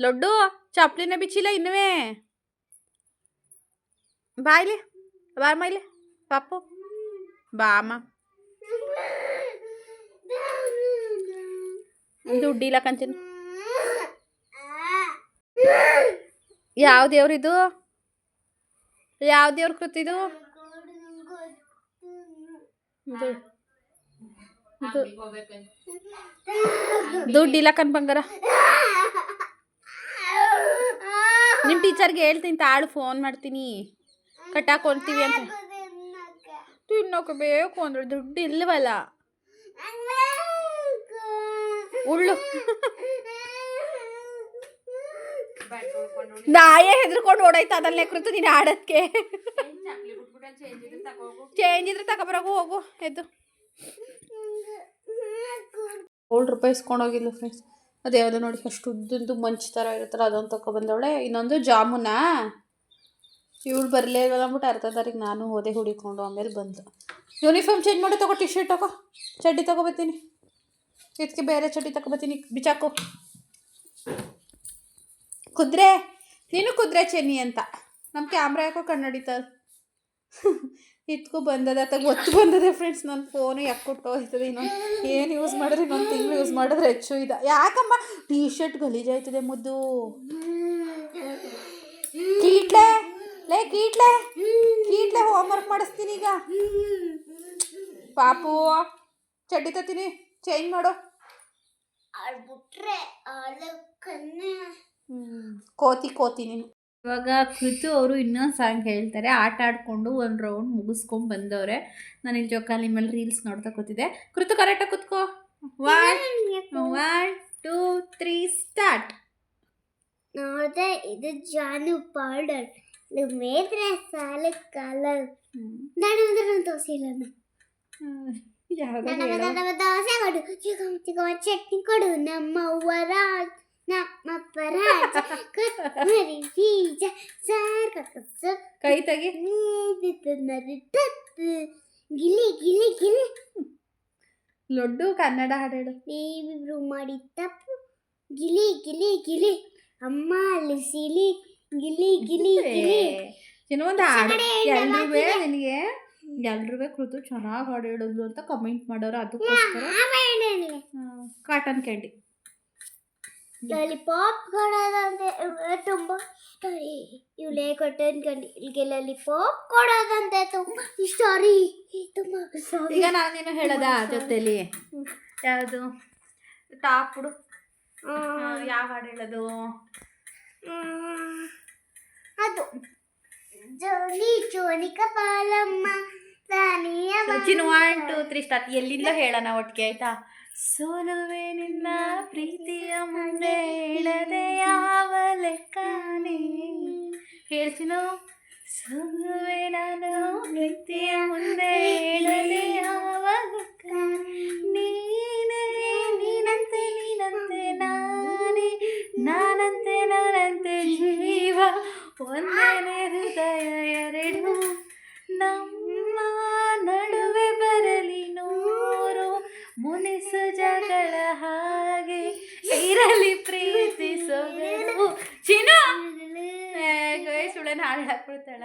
ಲಡ್ಡು, ಚಪ್ಲಿನ ಬಿಚ್ಚಿಲ್ಲ ಇನ್ನುವೇ? ಬಾಯ್ಲಿ ಬಾರಮ್ಮ ಇಲ್ಲಿ, ಪಾಪು. ಬಾಮ್ಮ ದುಡ್ಡಿಲ್ಲ ಕಂಚಿನ ಯಾವ ದೇವ್ರಿದು ಯಾವ ದೇವ್ರ ಕೃತಿದು ದು- ಇಲ್ಲ ಕಣ್ ಬಂಗಾರ. ನಿಮ್ಮ ಟೀಚರ್ಗೆ ಹೇಳ್ತೀನಿ ತಾಳು ಫೋನ್ ಮಾಡ್ತೀನಿ. ಕಟ್ಟಾಕೊಂತೀವಿ ಅಂತ. ತಿನ್ನೋಕೆ ಬೇಕು ಅಂದ್ರೆ ದುಡ್ಡು ಇಲ್ವಲ್ಲ. ಉಳ್ಳು. ನಾಯೇ ಹೆದರ್ಕೊಂಡು ಓಡಾಯ್ತು ಅದಲ್ಲೇ ಕುರಿತು ನೀನು ಆಡೋದಕ್ಕೆ. ಚೇಂಜ್ ಇದ್ರೆ ತಗೊಬರೋಗು ಹೋಗು ಎದ್ದು. ಏಳು ರೂಪಾಯಿ ಇಸ್ಕೊಂಡೋಗಿಲ್ಲ ಫ್ರೆಂಡ್ಸ್ ಅದು ಯಾವುದೋ ನೋಡಿ ಅಷ್ಟು ಉದ್ದಂದು ಮಂಚ್ ಥರ ಇರುತ್ತಲ್ಲ, ಅದೊಂದು ತಗೊಬಂದವಳೆ ಇನ್ನೊಂದು ಜಾಮೂನಾ? ಇವಳು ಬರಲೇ ಇಲ್ಲ ಅಂದ್ಬಿಟ್ಟು ಅರ್ಧ ತಾರೀಕು ನಾನು ಹೋದೆ ಹುಡಿಕೊಂಡು, ಆಮೇಲೆ ಬಂದು ಯೂನಿಫಾರ್ಮ್ ಚೇಂಜ್ ಮಾಡಿ ತಗೋ ಟಿ ಶರ್ಟ್ ತಗೋ. ಚಡ್ಡಿ ತಗೋಬತ್ತೀನಿ ಇದಕ್ಕೆ ಬೇರೆ ಚಡ್ಡಿ ತಗೋಬತ್ತೀನಿ ಬಿಚಾಕು. ಕುದ್ರೆ? ನೀನು ಕುದ್ರೆ ಚೆನ್ನಿ ಅಂತ. ನಮ್ಮ ಕ್ಯಾಮ್ರಾ ಯಾಕೋ ಕನ್ನಡಿತ. ಇದ್ಕೂ ಬಂದದ ಅಥವಾ ಒತ್ತು ಬಂದದೆ ಫ್ರೆಂಡ್ಸ್ ನನ್ನ ಫೋನೇ ಯಾಕೆ ಕೊಟ್ಟು ಹೋಗ್ತದೆ ಇನ್ನೊಂದು ಏನು ಯೂಸ್ ಮಾಡಿದ್ರೆ ಇನ್ನೊಂದು ತಿಂಗಳು ಯೂಸ್ ಮಾಡಿದ್ರೆ ಹೆಚ್ಚು ಇದೆ. ಯಾಕಮ್ಮ? ಟೀ ಶರ್ಟ್ ಗಲೀಜಾಯ್ತದೆ ಮುದ್ದು. ಕೀಟ್ಲೆ? ಲೇ ಕೀಟ್ಲೆ? ಕೀಟ್ಲೆ ಹೋಮ್ವರ್ಕ್ ಮಾಡಿಸ್ತೀನಿ ಈಗ. ಪಾಪು ಚಡ್ಡಿ ತತ್ತೀನಿ ಚೇಂಜ್ ಮಾಡು. ಕೋತಿ ಕೋತಿ ನೀನು. ಇವಾಗ ಕೃತು ಅವರು ಇನ್ನೊಂದು ಸಾಂಗ್ ಹೇಳ್ತಾರೆ ಆಟ ಆಡ್ಕೊಂಡು ಒಂದು ರೌಂಡ್ ಮುಗಿಸ್ಕೊಂಡು ಬಂದವ್ರೆ. ನಾನು ಇಲ್ಲಿ ಜೋಕಾಲಿ ಮೇಲೆ ರೀಲ್ಸ್ ನೋಡ್ತಾ ಕೂತಿದ್ದೆ. ಕೃತು ಕರೆಕ್ಟಾಗಿ ಕೂತ್ಕೋ. One one two three start ನೋಡ್ದೆ ಇದು ಜಾನು ಪೌಡರ್. ಮೇದ್ರೆ ಸಾಲ ಕಲರ್ ನಾನು ಅಂದ್ರೆ ತೋರಿಸಿಲ್ಲ ದೋಸೆ ಕೊಡು ಚಿಕನ್ ಚಿಕನ್ ಚಟ್ನಿ ಕೊಡು ನಮ್ಮ ರಾಜ್ ನಮ್ಮ ಪರಾಜ್ ಕೊತ್ತಂಬರಿ ಬೀಜ ಸಾರ್ ಕೊತ್ತು ಕೈ ತೆಗಿ. ಗಿಲಿ ಗಿಲಿ ಗಿಲಿ. ಲಡ್ಡು ಕನ್ನಡ ಹಾಡಾಡು. ನೀವಿಬ್ರು ಮಾಡಿ ತಪ್ಪು. ಗಿಲಿ ಗಿಲಿ ಗಿಲಿ. ಅಮ್ಮ ಅಲ್ಲಿ ಸಿಲಿ. ಗಿಲಿ ಗಿಲಿ ಗಿಲಿ. ಇನ್ನೊಂದು ಹಾಡು. ಎಲ್ರೂ. ನಿನಗೆ ಎಲ್ರೂ ಕೃತು ಚೆನ್ನಾಗಿ ಹಾಡು ಹೇಳೋದು ಅಂತ ಕಮೆಂಟ್ ಮಾಡೋರು ಅದಕ್ಕೋಸ್ಕರ. ಕಾಟನ್ ಕ್ಯಾಂಡಿ ಲಾಲಿಪಾಪ್ ಕೊಡೋದಂತೆ ತುಂಬ ಇವಳೇ ಕೊಟ್ಟು ಅನ್ಕೊಂಡು. ಇಲ್ಲಿಗೆ ಲಾಲಿಪಾಪ್ ಕೊಡೋದಂತೆ ತುಂಬ ಸ್ಟೋರಿ ತುಂಬ ಈಗ ನಾನೇನು ಹೇಳದ ಜೊತೆಲಿ? ಯಾವುದು? ಟಾಪ್ ಹುಡು ಯಾವ ಹಾಡು ಹೇಳೋದು? ಅದು. ಜೋಲಿ ಜೋಲಿ ಕಪಾಲಮ್ಮ Sachin one two three start ಎಲ್ಲಿಂದ ಹೇಳೋಣ ಒಟ್ಟಿಗೆ ಆಯ್ತಾ? ಸೋಲುವೆ ನಿನ್ನ ಪ್ರೀತಿಯ ಮುಂದೆ ಇಳದೆ ಯಾವ ಲೆಕ್ಕನೇ. ಹೇಳ್ತೀನೋ ಸೋಲುವೆ ನಾನು ಪ್ರೀತಿಯ ಮುಂದೆ ಇಳದೆ ಯಾವ ಲೆಕ್ಕ. ನೀನೇ ನೀನಂತೆ ನೀನಂತೆ ನಾನೇ. ನಾನಂತೆ ನಾನಂತೆ ಜೀವ. ಒಂದನೇ ಹೃದಯ ಎರಡು. ನಮ್ಮ ನಡುವೆ ಬರಲಿ ನೂರು ಮುನಿಸು ಜಗಳ ಹಾಗೆ ಇರಲಿ ಪ್ರೀತಿ ಸೊಗಡು ಚಿನ್ನ ಹಾಡು ಹಾಕ್ಬಿಡ್ತಾಳ.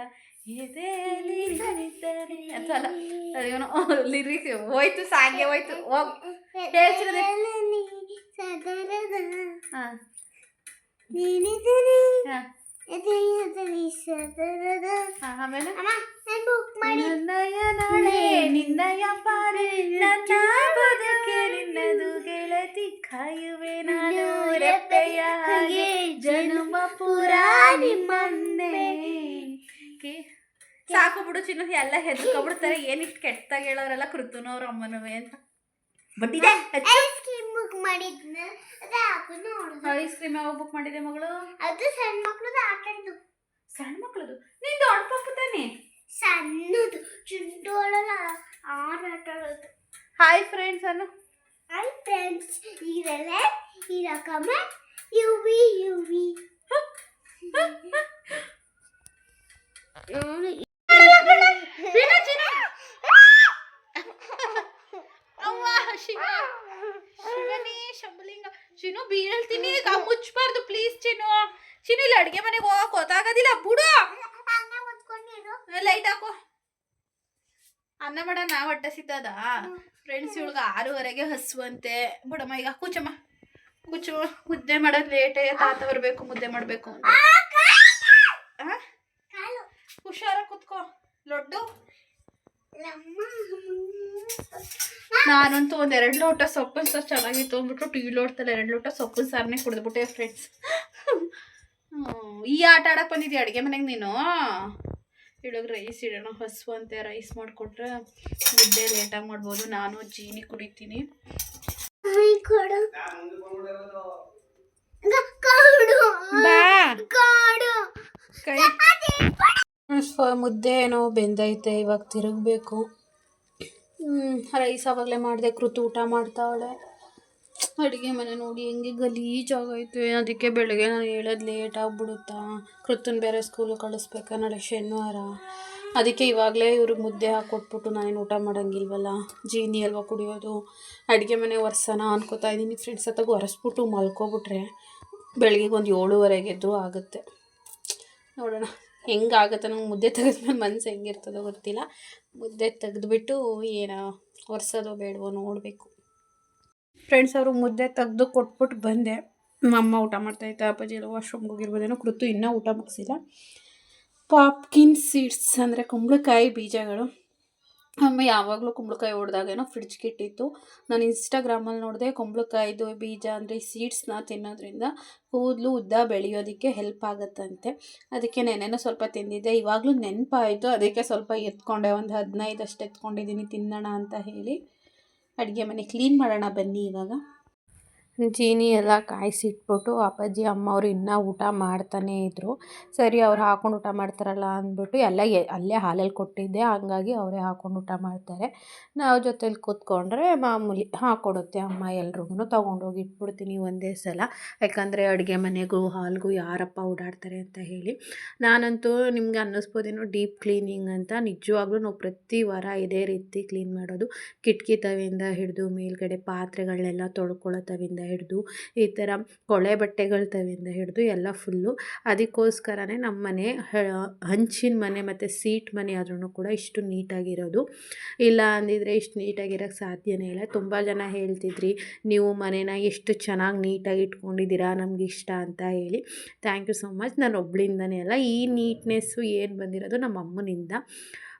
ಎದೆಯಲ್ಲಿ ಹರಿತನೆ ಅಂತ ಅಲ್ಲ. ಅದೇನೋ ಲಿರಿಕ್ಸ್ ಹೋಯ್ತು ಸಾಂಗೆ ಹೋಯ್ತು. ಹೋಗ್. ಹೇಳ್ತಿರೋದೆ. ಹಾಂ. ಆಮೇಲೆ? ನನ್ನಯ ನಾಳೆ ನಿನ್ನಯ ಪಾರೆ ನನ್ನ ಬದುಕೆ ನಿನ್ನದು ಗೆಳತಿ ಕಾಯುವೆ ನಾನು. ರೆಪ್ಪೆಯ ಹಾಗೆ ಜನುಮ ಪುರ ನಿಮ್ಮನ್ನೇ. ಸಾಕು ಬಿಡು ಚಿನ್ನ ಎಲ್ಲ ಹೆದ್ಕೊಬಿಡ್ತಾರೆ ಏನಿಷ್ಟು ಕೆಟ್ಟದಾಗ ಹೇಳೋರೆಲ್ಲ ಕೃತುನವ್ರ ಅಮ್ಮನವೇ ಅಂತ. ಬಟ್ ಇದೆ ಬುಕ್ ಮಾಡಿದ್ನ ಅದೇ ಹಾಕು ನೋಡು ಐಸ್ ಕ್ರೀಮ್ ಯಾವಾಗ ಬುಕ್ ಮಾಡಿದೆ ಮಗಳು ಅದು ಸಣ್ಣ ಮಕ್ಕಳದು ಆಟದ್ದು ಸಣ್ಣ ಮಕ್ಕಳದು ನೀನ್ ದೊಡ್ಡ ಪಾಪು ತಾನೆ ಸಣ್ಣದು ಚುಂಡು ಒಳಗ ಆರು ಆಟ ಆಡೋದು ಹಾಯ್ ಫ್ರೆಂಡ್ಸ್ ಅನ್ನು ಹಾಯ್ ಫ್ರೆಂಡ್ಸ್ ಇದೆಲ್ಲ ಈ U V U V Chinnu. ಅವ್ವ ಶಿವ. ಶಿವನೇ ಶಂಭಲಿಂಗ. ಬೀಳ್ತೀನಿ ಈಗ ಮುಚ್ಚಬಾರ್ದು ಪ್ಲೀಸ್ ಚಿನ್ನು ಚಿನ್ನು ಇಲ್ಲಿ ಅಡುಗೆ ಮನೆಗೆ ಹೋಗಕ್ ಗೊತ್ತಾಗೋದಿಲ್ಲ ಬಿಡು. ಲೈಟ್ ಹಾಕು. ಅನ್ನ ಮಾಡ ನಾವು ಹೊಟ್ಟೆ ಸಿದ್ದದ? ಫ್ರೆಂಡ್ಸ್ ಇವಳಿಗೆ ಆರೂವರೆಗೆ ಹಸುವಂತೆ. ಬಿಡಮ್ಮ ಈಗ ಕೂಚಮ್ಮ. ಕೂಚು ಮುದ್ದೆ ಮಾಡೋದು ಲೇಟೇ ತಾತ ಬರಬೇಕು ಮುದ್ದೆ ಮಾಡಬೇಕು ಹುಷಾರ ಕುತ್ಕೋ. ಲಡ್ಡು. ನಾನಂತೂ ಒಂದು ಎರಡು ಲೋಟ ಸೊಪ್ಪಿನ ಸಾರು ಚೆನ್ನಾಗಿತ್ತು ಅಂದ್ಬಿಟ್ಟು ಟೀ ಲೋಟದಲ್ಲಿ ಎರಡು ಲೋಟ ಸೊಪ್ಪಿನ ಸಾರನ್ನೇ ಕುಡಿದ್ಬಿಟ್ಟೆ ಫ್ರೆಂಡ್ಸ್ ಈ ಆಟ ಆಡಕ್ ಬಂದಿದ್ದೀಯ ಅಡುಗೆ ಮನೆಗೆ ನೀನು? ಇಳಗ್ ರೈಸ್ ಇಡೋಣ. ಹಸು ಅಂತೆ ರೈಸ್ ಮಾಡಿಕೊಟ್ರೆ ಮುದ್ದೆ ಲೇಟಾಗಿ ಮಾಡ್ಬೋದು. ನಾನು ಜೀನಿ ಕುಡಿತೀನಿ. ಕೊಡು. ಕಾಡು. ಬಾ. ಕಾಡು. ಕೈ ಮುದ್ದೆ ಏನೋ ಬೆಂದೈತೆ, ಇವಾಗ ತಿರುಗಬೇಕು. ರೈಸ್ ಆವಾಗಲೇ ಮಾಡಿದೆ, ಕೃತು ಊಟ ಮಾಡ್ತಾವಳೆ. ಅಡುಗೆ ಮನೆ ನೋಡಿ ಹೆಂಗೆ ಗಲೀಜಾಗೈತೆ ಅದಕ್ಕೆ ಬೆಳಗ್ಗೆ ನಾನು ಹೇಳೋದು ಲೇಟ್ ಆಗಿಬಿಡುತ್ತಾ? ಕೃತನ್ ಬೇರೆ ಸ್ಕೂಲಿಗೆ ಕಳಿಸ್ಬೇಕಾ ನಾಳೆ ಶನಿವಾರ. ಅದಕ್ಕೆ ಇವಾಗಲೇ ಇವ್ರಿಗೆ ಮುದ್ದೆ ಹಾಕ್ಕೊಟ್ಬಿಟ್ಟು ನಾನೇನು ಊಟ ಮಾಡೋಂಗಿಲ್ವಲ್ಲ? ಜೀನಿ ಅಲ್ವಾ ಕುಡಿಯೋದು? ಅಡುಗೆ ಮನೆ ಒರೆಸೋಣ ಅನ್ಕೋತಾ ಇದ್ದೀನಿ. ಫ್ರೆಂಡ್ಸ್ ಹತ್ತಾಗ ಒರೆಸ್ಬಿಟ್ಟು ಮಲ್ಕೊಬಿಟ್ರೆ ಬೆಳಗ್ಗೆ ಒಂದು ಏಳುವರೆಗೆ ಎದ್ದು ಆಗುತ್ತೆ. ನೋಡೋಣ. ಹೆಂಗಾಗುತ್ತೆ ನಂಗೆ ಮುದ್ದೆ ತೆಗೆದ್ಮೇಲೆ ಮನ್ಸು ಹೆಂಗಿರ್ತದೋ ಗೊತ್ತಿಲ್ಲ. ಮುದ್ದೆ ತೆಗೆದ್ಬಿಟ್ಟು ಏನೋ ಒರೆಸೋದೋ ಬೇಡವೋ ನೋಡಬೇಕು. ಫ್ರೆಂಡ್ಸ್ ಅವರು ಮುದ್ದೆ ತೆಗೆದು ಕೊಟ್ಬಿಟ್ಟು ಬಂದೆ. ಅಮ್ಮ ಊಟ ಮಾಡ್ತಾಯಿದ್ದೆ ಅಪ್ಪಾಜಿ ಎಲ್ಲ ವಾಶ್ರೂಮ್ಗೆ ಹೋಗಿರ್ಬೋದೇನೋ ಕೃತು ಇನ್ನೂ ಊಟ ಮುಗಿಸಿಲ್ಲ. ಪಾಪ್ಕಿನ್ ಸೀಡ್ಸ್ ಅಂದರೆ ಕುಂಬಳಕಾಯಿ ಬೀಜಗಳು. ಅಮ್ಮ ಯಾವಾಗಲೂ ಕುಂಬಳಕಾಯಿ ಹೊಡೆದಾಗೇನೋ ಫ್ರಿಡ್ಜ್ ಇಟ್ಟಿತ್ತು ನಾನು ಇನ್ಸ್ಟಾಗ್ರಾಮಲ್ಲಿ ನೋಡಿದೆ ಕುಂಬಳಕಾಯಿದು, ಬೀಜ ಅಂದರೆ ಸೀಡ್ಸ್ನ ತಿನ್ನೋದ್ರಿಂದ ಕೂದಲು ಉದ್ದ ಬೆಳೆಯೋದಕ್ಕೆ ಹೆಲ್ಪ್ ಆಗುತ್ತಂತೆ. ಅದಕ್ಕೆ ನೆನೆನೂ ಸ್ವಲ್ಪ ತಿಂದಿದ್ದೆ. ಇವಾಗಲೂ ನೆನಪಾಯಿತು. ಅದಕ್ಕೆ ಸ್ವಲ್ಪ ಎತ್ಕೊಂಡೆ. ಒಂದು ಹದಿನೈದಷ್ಟು ಎತ್ಕೊಂಡಿದ್ದೀನಿ ತಿನ್ನೋಣ ಅಂತ ಹೇಳಿ. ಅಡುಗೆ ಮನೆ ಕ್ಲೀನ್ ಮಾಡೋಣ ಬನ್ನಿ ಇವಾಗ. ಜೀನಿ ಎಲ್ಲ ಕಾಯಿಸಿಟ್ಬಿಟ್ಟು ಅಪ್ಪಾಜಿ ಅಮ್ಮ ಅವರು ಇನ್ನೂ ಊಟ ಮಾಡ್ತಾನೇ ಇದ್ದರು ಸರಿ, ಅವ್ರು ಹಾಕೊಂಡು ಊಟ ಮಾಡ್ತಾರಲ್ಲ ಅಂದ್ಬಿಟ್ಟು ಎಲ್ಲ ಎ- ಅಲ್ಲೇ ಹಾಲಲ್ಲಿ ಕೊಟ್ಟಿದ್ದೆ. ಹಂಗಾಗಿ ಅವರೇ ಹಾಕೊಂಡು ಊಟ ಮಾಡ್ತಾರೆ. ನಾವು ಜೊತೇಲಿ ಕೂತ್ಕೊಂಡ್ರೆ ಮಾಮೂಲಿ ಹಾಕೊಡುತ್ತೆ ಅಮ್ಮ ಎಲ್ರಿಗೂ ತೊಗೊಂಡೋಗಿ ಇಟ್ಬಿಡ್ತೀನಿ ಒಂದೇ ಸಲ. ಯಾಕಂದರೆ ಅಡುಗೆ ಮನೆಗೂ, ಹಾಲ್ಗೂ ಯಾರಪ್ಪ ಓಡಾಡ್ತಾರೆ ಅಂತ ಹೇಳಿ. ನಾನಂತೂ ನಿಮ್ಗೆ ಅನ್ನಿಸ್ಬೋದೇನು ಡೀಪ್ ಕ್ಲೀನಿಂಗ್ ಅಂತ. ನಿಜವಾಗ್ಲೂ ನಾವು ಪ್ರತಿ ವಾರ ಇದೇ ರೀತಿ ಕ್ಲೀನ್ ಮಾಡೋದು. ಕಿಟಕಿ ತವೆಯಿಂದ ಹಿಡಿದು ಮೇಲ್ಗಡೆ ಪಾತ್ರೆಗಳನ್ನೆಲ್ಲ ತೊಳ್ಕೊಳ್ಳೋ ತವಿಂದ ಹಿಡಿದು, ಈ ಥರ ಕೊಳೆ ಬಟ್ಟೆಗಳ ತವಿಂದ ಹಿಡಿದು ಎಲ್ಲ ಫುಲ್ಲು. ಅದಕ್ಕೋಸ್ಕರನೇ ನಮ್ಮ ಮನೆ ಹಂಚಿನ ಮನೆ ಮತ್ತು ಸೀಟ್ ಮನೆ ಆದ್ರೂ ಕೂಡ ಇಷ್ಟು ನೀಟಾಗಿರೋದು. ಇಲ್ಲ ಅಂದಿದ್ರೆ ಇಷ್ಟು ನೀಟಾಗಿರೋಕ್ಕೆ ಸಾಧ್ಯನೇ ಇಲ್ಲ. ತುಂಬ ಜನ ಹೇಳ್ತಿದ್ರಿ, ನೀವು ಮನೇನ ಎಷ್ಟು ಚೆನ್ನಾಗಿ ನೀಟಾಗಿ ಇಟ್ಕೊಂಡಿದ್ದೀರಾ, ನಮ್ಗೆ ಇಷ್ಟ ಅಂತ ಹೇಳಿ. Thank you so much. ನಾನು ಒಬ್ಳಿಂದನೇ ಅಲ್ಲ, ಈ ನೀಟ್ನೆಸ್ಸು ಏನು ಬಂದಿರೋದು ನಮ್ಮ ಅಮ್ಮನಿಂದ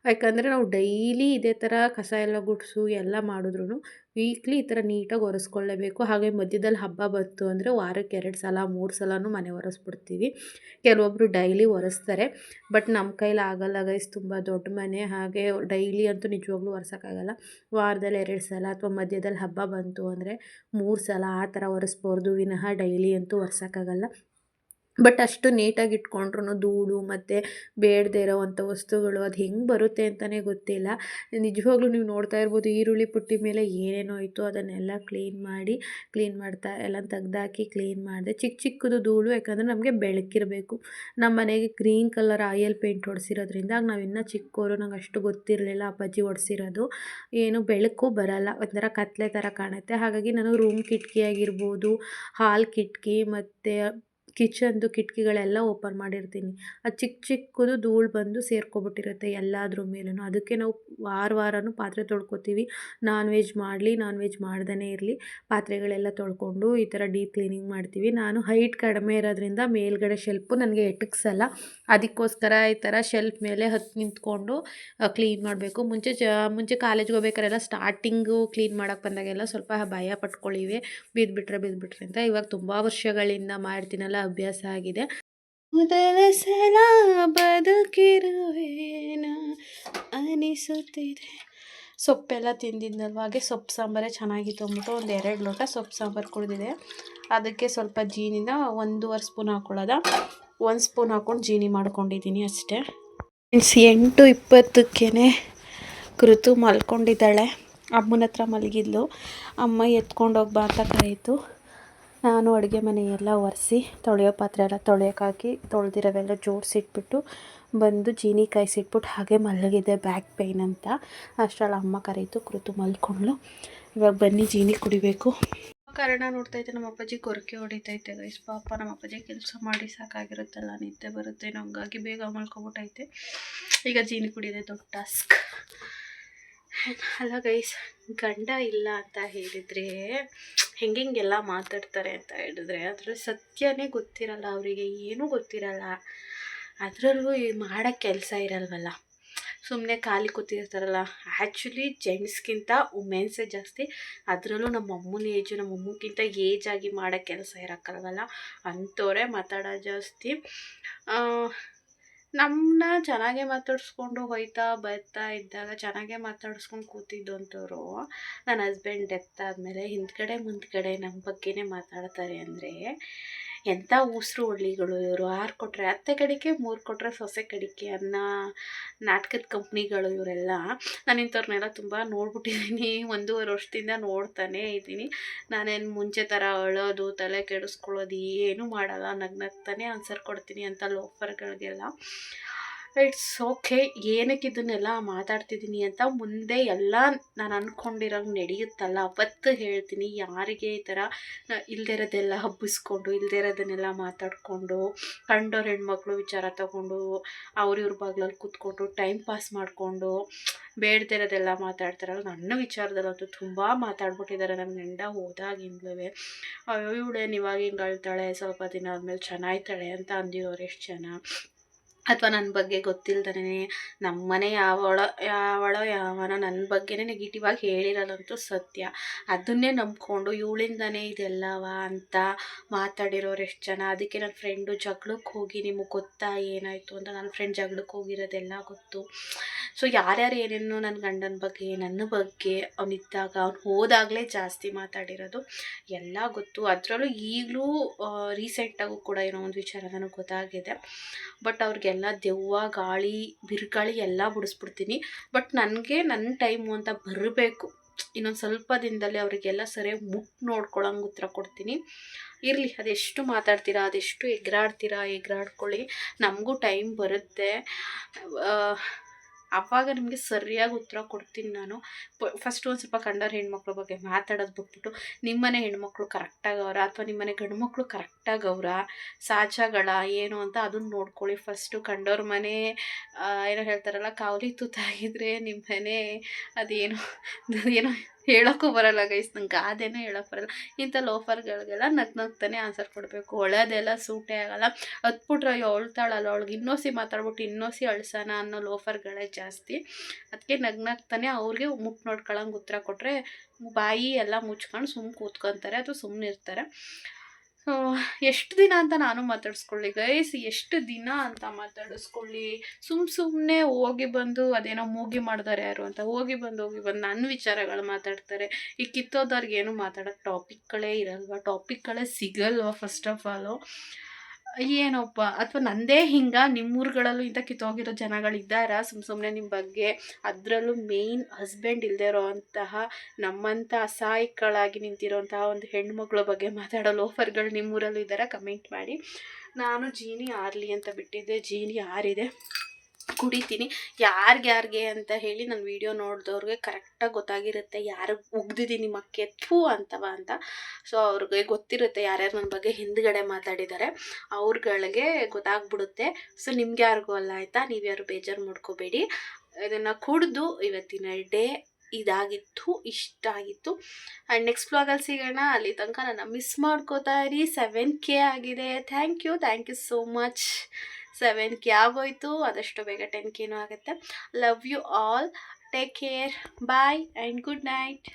ಯಾಕಂದರೆ ನಾವು ಡೈಲಿ ಇದೇ ಥರ ಕಸ ಎಲ್ಲ ಗುಡಿಸು ಎಲ್ಲ ಮಾಡಿದ್ರು ವೀಕ್ಲಿ ಈ ಥರ ನೀಟಾಗಿ ಒರೆಸ್ಕೊಳ್ಳೇಬೇಕು. ಹಾಗೆ ಮಧ್ಯದಲ್ಲಿ ಹಬ್ಬ ಬಂತು ಅಂದರೆ ವಾರಕ್ಕೆ ಎರಡು ಸಲ, ಮೂರು ಸಲನೂ ಮನೆ ಒರೆಸ್ಬಿಡ್ತೀವಿ. ಕೆಲವೊಬ್ಬರು ಡೈಲಿ ಒರೆಸ್ತಾರೆ. ಬಟ್ ನಮ್ಮ ಕೈಲಿ ಆಗಲ್ಲ ಗೈಸ್, ತುಂಬ ದೊಡ್ಡ ಮನೆ. ಹಾಗೆ ಡೈಲಿ ಅಂತೂ ನಿಜವಾಗ್ಲೂ ಒರೆಸೋಕ್ಕಾಗಲ್ಲ. ವಾರದಲ್ಲಿ ಎರಡು ಸಲ ಅಥವಾ ಮಧ್ಯದಲ್ಲಿ ಹಬ್ಬ ಬಂತು ಅಂದರೆ ಮೂರು ಸಲ ಆ ಥರ ಒರೆಸ್ಬೋದು. ವಿನಃ ಡೈಲಿ ಅಂತೂ ಒರೆಸೋಕ್ಕಾಗಲ್ಲ. ಬಟ್ ಅಷ್ಟು ನೀಟಾಗಿ ಇಟ್ಕೊಂಡ್ರು ಧೂಳು ಮತ್ತು ಬೇಡದೇ ಇರೋವಂಥ ವಸ್ತುಗಳು ಅದು ಹೆಂಗೆ ಬರುತ್ತೆ ಅಂತಲೇ ಗೊತ್ತಿಲ್ಲ. ನಿಜವಾಗ್ಲೂ ನೀವು ನೋಡ್ತಾ ಇರ್ಬೋದು ಈರುಳ್ಳಿ ಪುಟ್ಟಿ ಮೇಲೆ ಏನೇನೋ ಇತ್ತು ಅದನ್ನೆಲ್ಲ ಕ್ಲೀನ್ ಮಾಡಿ, ಕ್ಲೀನ್ ಮಾಡ್ತಾ ಎಲ್ಲ ತೆಗ್ದಾಕಿ ಕ್ಲೀನ್ ಮಾಡಿದೆ. ಚಿಕ್ಕ ಚಿಕ್ಕದು ಧೂಳು ಯಾಕಂದರೆ ನಮಗೆ ಬೆಳಕಿರಬೇಕು. ನಮ್ಮ ಮನೆಗೆ ಗ್ರೀನ್ ಕಲರ್ ಆಯಿಲ್ ಪೇಂಟ್ ಹೊಡೆಸಿರೋದ್ರಿಂದ ನಾವು ಇನ್ನೂ ಚಿಕ್ಕವರು ನಂಗೆ ಅಷ್ಟು ಗೊತ್ತಿರಲಿಲ್ಲ ಅಪ್ಪಾಜಿ ಹೊಡೆಸಿರೋದು. ಏನು ಬೆಳಕು ಬರಲ್ಲ, ಒಂಥರ ಕತ್ಲೆ ಥರ ಕಾಣುತ್ತೆ. ಹಾಗಾಗಿ ನಾನು ರೂಮ್ ಕಿಟಕಿ ಆಗಿರ್ಬೋದು, ಹಾಲ್ ಕಿಟಕಿ ಮತ್ತು ಕಿಚನ್ದು ಕಿಟಕಿಗಳೆಲ್ಲ ಓಪನ್ ಮಾಡಿರ್ತೀನಿ. ಅದು ಚಿಕ್ಕ ಚಿಕ್ಕದು ಧೂಳು ಬಂದು ಸೇರ್ಕೊಬಿಟ್ಟಿರುತ್ತೆ ಎಲ್ಲಾದ್ರ ಮೇಲೂ ಅದಕ್ಕೆ ನಾವು ವಾರ ವಾರನೂ ಪಾತ್ರೆ ತೊಳ್ಕೊತೀವಿ. ನಾನ್ ವೆಜ್ ಮಾಡಲಿ ನಾನ್ ವೆಜ್ ಮಾಡ್ದೇ ಇರಲಿ. ಪಾತ್ರೆಗಳೆಲ್ಲ ತೊಳ್ಕೊಂಡು ಈ ಥರ ಡೀಪ್ ಕ್ಲೀನಿಂಗ್ ಮಾಡ್ತೀವಿ. ನಾನು ಹೈಟ್ ಕಡಿಮೆ ಇರೋದ್ರಿಂದ ಮೇಲ್ಗಡೆ ಶೆಲ್ಪು ನನಗೆ ಎಟಕ್ಸಲ್ಲ. ಅದಕ್ಕೋಸ್ಕರ ಈ ಥರ ಶೆಲ್ಫ್ ಮೇಲೆ ಹತ್ತು ನಿಂತ್ಕೊಂಡು ಕ್ಲೀನ್ ಮಾಡಬೇಕು. ಮುಂಚೆ ಜ, ಮುಂಚೆ ಕಾಲೇಜ್ಗೆ ಹೋಗ್ಬೇಕಾರೆಲ್ಲ ಸ್ಟಾರ್ಟಿಂಗು ಕ್ಲೀನ್ ಮಾಡೋಕ್ಕೆ ಬಂದಾಗೆಲ್ಲ ಸ್ವಲ್ಪ ಭಯ ಪಟ್ಕೊಳ್ಳಿವೆ ಬಿದ್ದುಬಿಟ್ರೆ ಬಿದ್ದುಬಿಟ್ರೆ ಅಂತ. ಇವಾಗ ತುಂಬ ವರ್ಷಗಳಿಂದ ಮಾಡ್ತೀನಲ್ಲ ಅಭ್ಯಾಸ ಆಗಿದೆ. ಮೊದಲ ಸಲ ಬದುಕಿರುವೇನ ಅನಿಸುತ್ತಿದೆ. ಸೊಪ್ಪೆಲ್ಲ ತಿಂದಿದ್ದಲ್ವ ಹಾಗೆ ಸೊಪ್ಪು ಸಾಂಬಾರೇ ಚೆನ್ನಾಗಿತ್ತು ಅಂದ್ಬಿಟ್ಟು ಒಂದು ಎರಡು ಲೋಟ ಸೊಪ್ಪು ಸಾಂಬಾರು ಕುಡಿದಿದೆ. ಅದಕ್ಕೆ ಸ್ವಲ್ಪ ಜೀನಿನ ಒಂದೂವರೆ ಸ್ಪೂನ್ ಹಾಕ್ಕೊಳ್ಳೋದ ಒಂದು ಸ್ಪೂನ್ ಹಾಕ್ಕೊಂಡು ಜೀನಿ ಮಾಡ್ಕೊಂಡಿದ್ದೀನಿ ಅಷ್ಟೇ. ಫ್ರೆಂಡ್ಸ್, ಎಂಟು ಇಪ್ಪತ್ತಕ್ಕೇ ಕೃತು ಮಲ್ಕೊಂಡಿದ್ದಾಳೆ. ಅಮ್ಮನ ಹತ್ರ ಮಲಗಿದ್ಲು. ಅಮ್ಮ ಎತ್ಕೊಂಡು ಹೋಗ್ಬಾ ಅಂತ ಕರೆಯಿತು ನಾನು ಅಡುಗೆ ಮನೆಯೆಲ್ಲ ಒರೆಸಿ, ತೊಳೆಯೋ ಪಾತ್ರೆ ಎಲ್ಲ ತೊಳೆಯೋಕ್ಕಾಕಿ ತೊಳೆದಿರೋವೆಲ್ಲ ಜೋಡಿಸಿಟ್ಬಿಟ್ಟು ಬಂದು ಜೀನಿ ಕಾಯಿಸಿಟ್ಬಿಟ್ಟು ಹಾಗೆ ಮಲಗಿದೆ ಬ್ಯಾಕ್ ಪೇಯ್ನ್ ಅಂತ. ಅಷ್ಟರಲ್ಲಿ ಅಮ್ಮ ಕರೀತು, ಕೃತು ಮಲ್ಕೊಂಡ್ಲು ಇವಾಗ ಬನ್ನಿ ಜೀನಿ ಕುಡಿಬೇಕು. ಕಾರಣ ನೋಡ್ತೈತೆ ನಮ್ಮ ಅಪ್ಪಾಜಿ ಕೊರಕೆ ಹೊಡಿತೈತೆ ಗೈಸ್ ಪಾಪ ನಮ್ಮ ಅಪ್ಪಾಜಿ ಕೆಲಸ ಮಾಡಿ ಸಾಕಾಗಿರುತ್ತಲ್ಲ, ನಿದ್ದೆ ಬರುತ್ತೆ ಹಂಗಾಗಿ ಬೇಗ ಮಲ್ಕೊಬಿಟ್ಟೈತೆ ಈಗ ಜೀನಿ ಕುಡಿಯೋದೆ ದೊಡ್ಡ ಟಾಸ್ಕ್ ಅಲ್ಲ ಗೈಸ್ ಗಂಡ ಇಲ್ಲ ಅಂತ ಹೇಳಿದರೆ ಹೆಂಗೆಲ್ಲ ಮಾತಾಡ್ತಾರೆ ಅಂತ ಹೇಳಿದ್ರೆ ಅದರ ಸತ್ಯನೇ ಗೊತ್ತಿರಲ್ಲ, ಅವರಿಗೆ ಏನೂ ಗೊತ್ತಿರಲ್ಲ. ಅದರಲ್ಲೂ ಈ ಮಾಡೋ ಕೆಲಸ ಇರಲ್ವಲ್ಲ. ಸುಮ್ಮನೆ ಖಾಲಿ ಕೂತಿರ್ತಾರಲ್ಲ. ಆ್ಯಕ್ಚುಲಿ ಜೆಂಟ್ಸ್ಗಿಂತ ವುಮೆನ್ಸೇ ಜಾಸ್ತಿ. ಅದರಲ್ಲೂ ನಮ್ಮ ಅಮ್ಮನ ಏಜು ನಮ್ಮ ಅಮ್ಮಗಿಂತ ಏಜಾಗಿ ಮಾಡೋ ಕೆಲಸ ಇರೋಕ್ಕಲ್ವಲ್ಲ? ಅಂಥವರೇ ಮಾತಾಡೋ ಜಾಸ್ತಿ. ನಮ್ಮನ್ನ ಚೆನ್ನಾಗೆ ಮಾತಾಡಿಸ್ಕೊಂಡು ಹೋಯ್ತಾ ಬರ್ತಾ ಇದ್ದಾಗ ಚೆನ್ನಾಗೆ ಮಾತಾಡಿಸ್ಕೊಂಡು ಕೂತಿದ್ದು ಅಂಥವ್ರು, ನನ್ನ ಹಸ್ಬೆಂಡ್ ಡೆತ್ ಆದಮೇಲೆ ಹಿಂದ್ಗಡೆ ಮುಂದ್ಗಡೆ ನಮ್ಮ ಬಗ್ಗೆನೇ ಮಾತಾಡ್ತಾರೆ ಅಂದರೆ ಎಂಥ ಉಸಿರು ಒಳ್ಳಿಗಳು ಇವರು? ಆರು ಕೊಟ್ಟರೆ ಅತ್ತೆ ಕಡಿಕೆ, ಮೂರು ಕೊಟ್ಟರೆ ಸೊಸೆ ಕಡಿಕೆ ಅನ್ನೋ ನಾಟಕದ ಕಂಪ್ನಿಗಳು ಇವರೆಲ್ಲ. ನಾನು ಇಂಥವ್ರನ್ನೆಲ್ಲ ತುಂಬ ನೋಡ್ಬಿಟ್ಟಿದ್ದೀನಿ ಒಂದೂವರೆ ವರ್ಷದಿಂದ ನೋಡ್ತಾನೇ ಇದ್ದೀನಿ. ನಾನೇನು ಮುಂಚೆ ಥರ ಅಳೋದು, ತಲೆ ಕೆಡಿಸ್ಕೊಳ್ಳೋದು ಏನೂ ಮಾಡಲ್ಲ. ನಗ್ನಗ್ತಾನೆ ಆನ್ಸರ್ ಕೊಡ್ತೀನಿ ಅಂತ ಲೋಫರ್ಗಳಿಗೆಲ್ಲ ಇಟ್ಸ್ ಓಕೆ ಏನಕ್ಕೆ ಇದನ್ನೆಲ್ಲ ಮಾತಾಡ್ತಿದ್ದೀನಿ ಅಂತ ಮುಂದೆ ಎಲ್ಲ ನಾನು ಅಂದ್ಕೊಂಡಿರೋಂಗೆ ನಡೆಯುತ್ತಲ್ಲ. ಅವತ್ತು ಹೇಳ್ತೀನಿ, ಯಾರಿಗೆ ಈ ಥರ ಇಲ್ಲದೇ ಇರೋದೆಲ್ಲ ಹಬ್ಬಿಸ್ಕೊಂಡು ಇಲ್ಲದೇ ಇರೋದನ್ನೆಲ್ಲ ಮಾತಾಡಿಕೊಂಡು ಕಂಡೋರು ಹೆಣ್ಮಕ್ಳು ವಿಚಾರ ತಗೊಂಡು, ಅವ್ರ ಇವ್ರ ಬಾಗ್ಲಲ್ಲಿ ಕೂತ್ಕೊಂಡು ಟೈಮ್ ಪಾಸ್ ಮಾಡಿಕೊಂಡು, ಬೇಡದೇ ಇರೋದೆಲ್ಲ ಮಾತಾಡ್ತಾರಲ್ಲ. ನನ್ನ ವಿಚಾರದಲ್ಲಂತೂ ತುಂಬ ಮಾತಾಡ್ಬಿಟ್ಟಿದ್ದಾರೆ ನನ್ನ ಗಂಡ ಹೋದಾಗಿಂದಲೂ ಅಯ್ಯೋ ಇವಳೇನು ಇವಾಗ ಹಿಂಗೆ ಅಳ್ತಾಳೆ, ಸ್ವಲ್ಪ ದಿನ ಆದಮೇಲೆ ಚೆನ್ನಾಗ್ತಾಳೆ ಅಂತ ಅಂದಿರೋರು ಎಷ್ಟು ಜನ. ಅಥವಾ ನನ್ನ ಬಗ್ಗೆ ಗೊತ್ತಿಲ್ದೆನೇ ನಮ್ಮ ಮನೆ ಯಾವಳ ಯಾವಳೋ ಯಾವನ ನನ್ನ ಬಗ್ಗೆನೇ ನೆಗೆಟಿವ್ ಆಗಿ ಹೇಳಿರೋದಂತೂ ಸತ್ಯ. ಅದನ್ನೇ ನಂಬ್ಕೊಂಡು ಇವಳಿಂದನೇ ಇದೆಲ್ಲವ ಅಂತ ಮಾತಾಡಿರೋರು ಎಷ್ಟು ಜನ? ಅದಕ್ಕೆ ನನ್ನ ಫ್ರೆಂಡು ಜಗಳಕ್ಕೆ ಹೋಗಿ ನಿಮಗೆ ಗೊತ್ತಾ ಏನಾಯಿತು ಅಂತ ನನ್ನ ಫ್ರೆಂಡ್ ಜಗಳಕ್ಕೆ ಹೋಗಿರೋದೆಲ್ಲ ಗೊತ್ತು. ಸೊ ಯಾರ್ಯಾರು ಏನೇನು ನನ್ನ ಗಂಡನ ಬಗ್ಗೆ, ನನ್ನ ಬಗ್ಗೆ ಅವನಿದ್ದಾಗ ಅವ್ನು ಹೋದಾಗಲೇ ಜಾಸ್ತಿ ಮಾತಾಡಿರೋದು ಎಲ್ಲ ಗೊತ್ತು. ಅದರಲ್ಲೂ ಈಗಲೂ ರೀಸೆಂಟಾಗೂ ಕೂಡ ಏನೋ ಒಂದು ವಿಚಾರ ನನಗೆ ಗೊತ್ತಾಗಿದೆ. ಬಟ್ ಅವ್ರಿಗೆಲ್ಲ ದೆವ್ವ, ಗಾಳಿ, ಬಿರುಗಾಳಿ ಎಲ್ಲ ಬಿಡಿಸ್ಬಿಡ್ತೀನಿ. ಬಟ್ ನನಗೆ ನನ್ನ ಟೈಮು ಅಂತ ಬರಬೇಕು. ಇನ್ನೊಂದು ಸ್ವಲ್ಪ ದಿನದಲ್ಲಿ ಅವರಿಗೆಲ್ಲ ಸರಿಯಾಗಿ ಮುಟ್ಟು ನೋಡ್ಕೊಳಂಗೆ ಉತ್ತರ ಕೊಡ್ತೀನಿ. ಇರಲಿ, ಅದೆಷ್ಟು ಮಾತಾಡ್ತೀರಾ, ಅದೆಷ್ಟು ಎಗ್ರಾಡ್ತೀರಾ, ಎಗ್ರಾಡ್ಕೊಳ್ಳಿ. ನಮಗೂ ಟೈಮ್ ಬರುತ್ತೆ. ಆವಾಗ ನಿಮಗೆ ಸರಿಯಾಗಿ ಉತ್ತರ ಕೊಡ್ತೀನಿ ನಾನು. ಫಸ್ಟ್ ಒಂದು ಸ್ವಲ್ಪ ಕಂಡವ್ರ ಹೆಣ್ಮಕ್ಳ ಬಗ್ಗೆ ಮಾತಾಡೋದು ಬಿಟ್ಬಿಟ್ಟು, ನಿಮ್ಮನೆ ಹೆಣ್ಮಕ್ಳು ಕರೆಕ್ಟಾಗವ್ರ ಅಥವಾ ನಿಮ್ಮನೆ ಗಂಡು ಮಕ್ಕಳು ಅವರ ಸಾಚಗಳ ಏನು ಅಂತ ಅದನ್ನ ನೋಡ್ಕೊಳ್ಳಿ ಫಸ್ಟು ಕಂಡವ್ರ ಮನೆ ಏನೋ ಹೇಳ್ತಾರಲ್ಲ, ಕಾವಲಿ ತುತ್ತಾಗಿದ್ರೆ ನಿಮ್ಮ ಮನೆ ಅದೇನು ಏನೋ ಹೇಳೋಕ್ಕೂ ಬರಲ್ಲ ಗೈಸ್ ನಂಗೆ ಗಾದೆನೇ ಹೇಳೋಕ್ಕೆ ಬರಲ್ಲ. ಇಂಥ ಲೋಫರ್ಗಳಿಗೆಲ್ಲ ನಗ್ ನಗ್ತಾನೆ ಆನ್ಸರ್ ಕೊಡಬೇಕು. ಒಳದೆಲ್ಲ ಸೂಟೇ ಆಗಲ್ಲ. ಹತ್ಬಿಟ್ರೆ ಅಯ್ಯೋ ಅಳ್ತಾಳಲ್ಲ. ಅವಳಿಗೆ ಇನ್ನೋಸಿ ಮಾತಾಡ್ಬಿಟ್ಟು ಇನ್ನೋಸಿ ಅಳ್ಸೋಣ ಅನ್ನೋ ಲೋಫರ್ಗಳೇ ಜಾಸ್ತಿ. ಅದಕ್ಕೆ ನಗ್ ನಗ್ತಾನೆ ಅವ್ರಿಗೆ ಮುಟ್ಟು ನೋಡ್ಕೊಳಂಗೆ ಉತ್ತರ ಕೊಟ್ಟರೆ ಬಾಯಿ ಎಲ್ಲ ಮುಚ್ಕೊಂಡು ಸುಮ್ಮನೆ ಕೂತ್ಕೊತಾರೆ. ಅಥವಾ ಸುಮ್ಮನೆ ಇರ್ತಾರೆ. ಎಷ್ಟು ದಿನ ಅಂತ ನಾನು ಮಾತಾಡಿಸ್ಕೊಳ್ಳಿ ಗೈಸ್ ಎಷ್ಟು ದಿನ ಅಂತ ಮಾತಾಡಿಸ್ಕೊಳ್ಳಿ. ಸುಮ್ಮ ಸುಮ್ಮನೆ ಹೋಗಿ ಬಂದು ಅದೇನೋ ಮೂಗಿ ಮಾಡಿದಾರೆ ಯಾರು ಅಂತ ಹೋಗಿ ಬಂದು ಹೋಗಿ ಬಂದು ನನ್ನ ವಿಚಾರಗಳು ಮಾತಾಡ್ತಾರೆ. ಈ ಕಿತ್ತೋದವ್ರಿಗೆ ಏನು ಮಾತಾಡೋ ಟಾಪಿಕ್ಗಳೇ ಇರಲ್ವ? ಟಾಪಿಕ್ಗಳೇ ಸಿಗಲ್ವ ಫಸ್ಟ್ ಆಫ್ ಆಲು ಏನಪ್ಪ, ಅಥವಾ ನಂದೇ ಹಿಂಗೆ, ನಿಮ್ಮೂರುಗಳಲ್ಲೂ ಇಂಥ ಕಿತ್ತೋಗಿರೋ ಜನಗಳಿದ್ದಾರಾ ಸುಮ್ಮ ಸುಮ್ಮನೆ ನಿಮ್ಮ ಬಗ್ಗೆ? ಅದರಲ್ಲೂ ಮೇಯ್ನ್ ಹಸ್ಬೆಂಡ್ ಇಲ್ಲದೆ ಇರೋ ಅಂತಹ ನಮ್ಮಂಥ ಅಸಹಾಯಕಳಾಗಿ ನಿಂತಿರೋಂತಹ ಒಂದು ಹೆಣ್ಮಕ್ಳ ಬಗ್ಗೆ ಮಾತಾಡೋ ಲೋಫರ್ಗಳು ನಿಮ್ಮೂರಲ್ಲೂ ಇದ್ದಾರಾ? ಕಮೆಂಟ್ ಮಾಡಿ. ನಾನು ಜೀನಿ ಆರಲಿ ಅಂತ ಬಿಟ್ಟಿದ್ದೆ. ಜೀನಿ ಆರಿದೆ ಕುಡಿತೀನಿ. ಯಾರ್ಗ್ಯಾರಿಗೆ ಅಂತ ಹೇಳಿ ನನ್ನ ವಿಡಿಯೋ ನೋಡಿದವ್ರಿಗೆ ಕರೆಕ್ಟಾಗಿ ಗೊತ್ತಾಗಿರುತ್ತೆ. ಯಾರು ಉಗ್ದಿದ್ದೀನಿ ಮಕ್ಕೆ ಥೂ ಅಂತವ ಅಂತ. ಸೊ ಅವ್ರಿಗೆ ಗೊತ್ತಿರುತ್ತೆ ಯಾರ್ಯಾರು ನನ್ನ ಬಗ್ಗೆ ಹಿಂದ್ಗಡೆ ಮಾತಾಡಿದ್ದಾರೆ ಅವ್ರಗಳಿಗೆ ಗೊತ್ತಾಗ್ಬಿಡುತ್ತೆ. ಸೊ ನಿಮ್ಗೆ ಯಾರಿಗೂ ಅಲ್ಲ ಆಯಿತಾ? ನೀವ್ಯಾರು ಬೇಜಾರು ಮಾಡ್ಕೋಬೇಡಿ. ಇದನ್ನು ಕುಡಿದು ಇವತ್ತಿನ ಡೇ ಇದಾಗಿತ್ತು, ಇಷ್ಟ ಆಗಿತ್ತು. ಆ್ಯಂಡ್ ನೆಕ್ಸ್ಟ್ ಬ್ಲಾಗಲ್ಲಿ ಸಿಗೋಣ. ಅಲ್ಲಿ ತನಕ ನನ್ನ ಮಿಸ್ ಮಾಡ್ಕೋತಾ ಇರಿ. ಸೆವೆನ್ ಕೆ ಆಗಿದೆ. Thank you thank you so much seven K ಆಗೋಯ್ತು. ಆದಷ್ಟು ಬೇಗ ಟೆನ್ ಕೆನೂ ಆಗುತ್ತೆ. Love you all take care bye and good night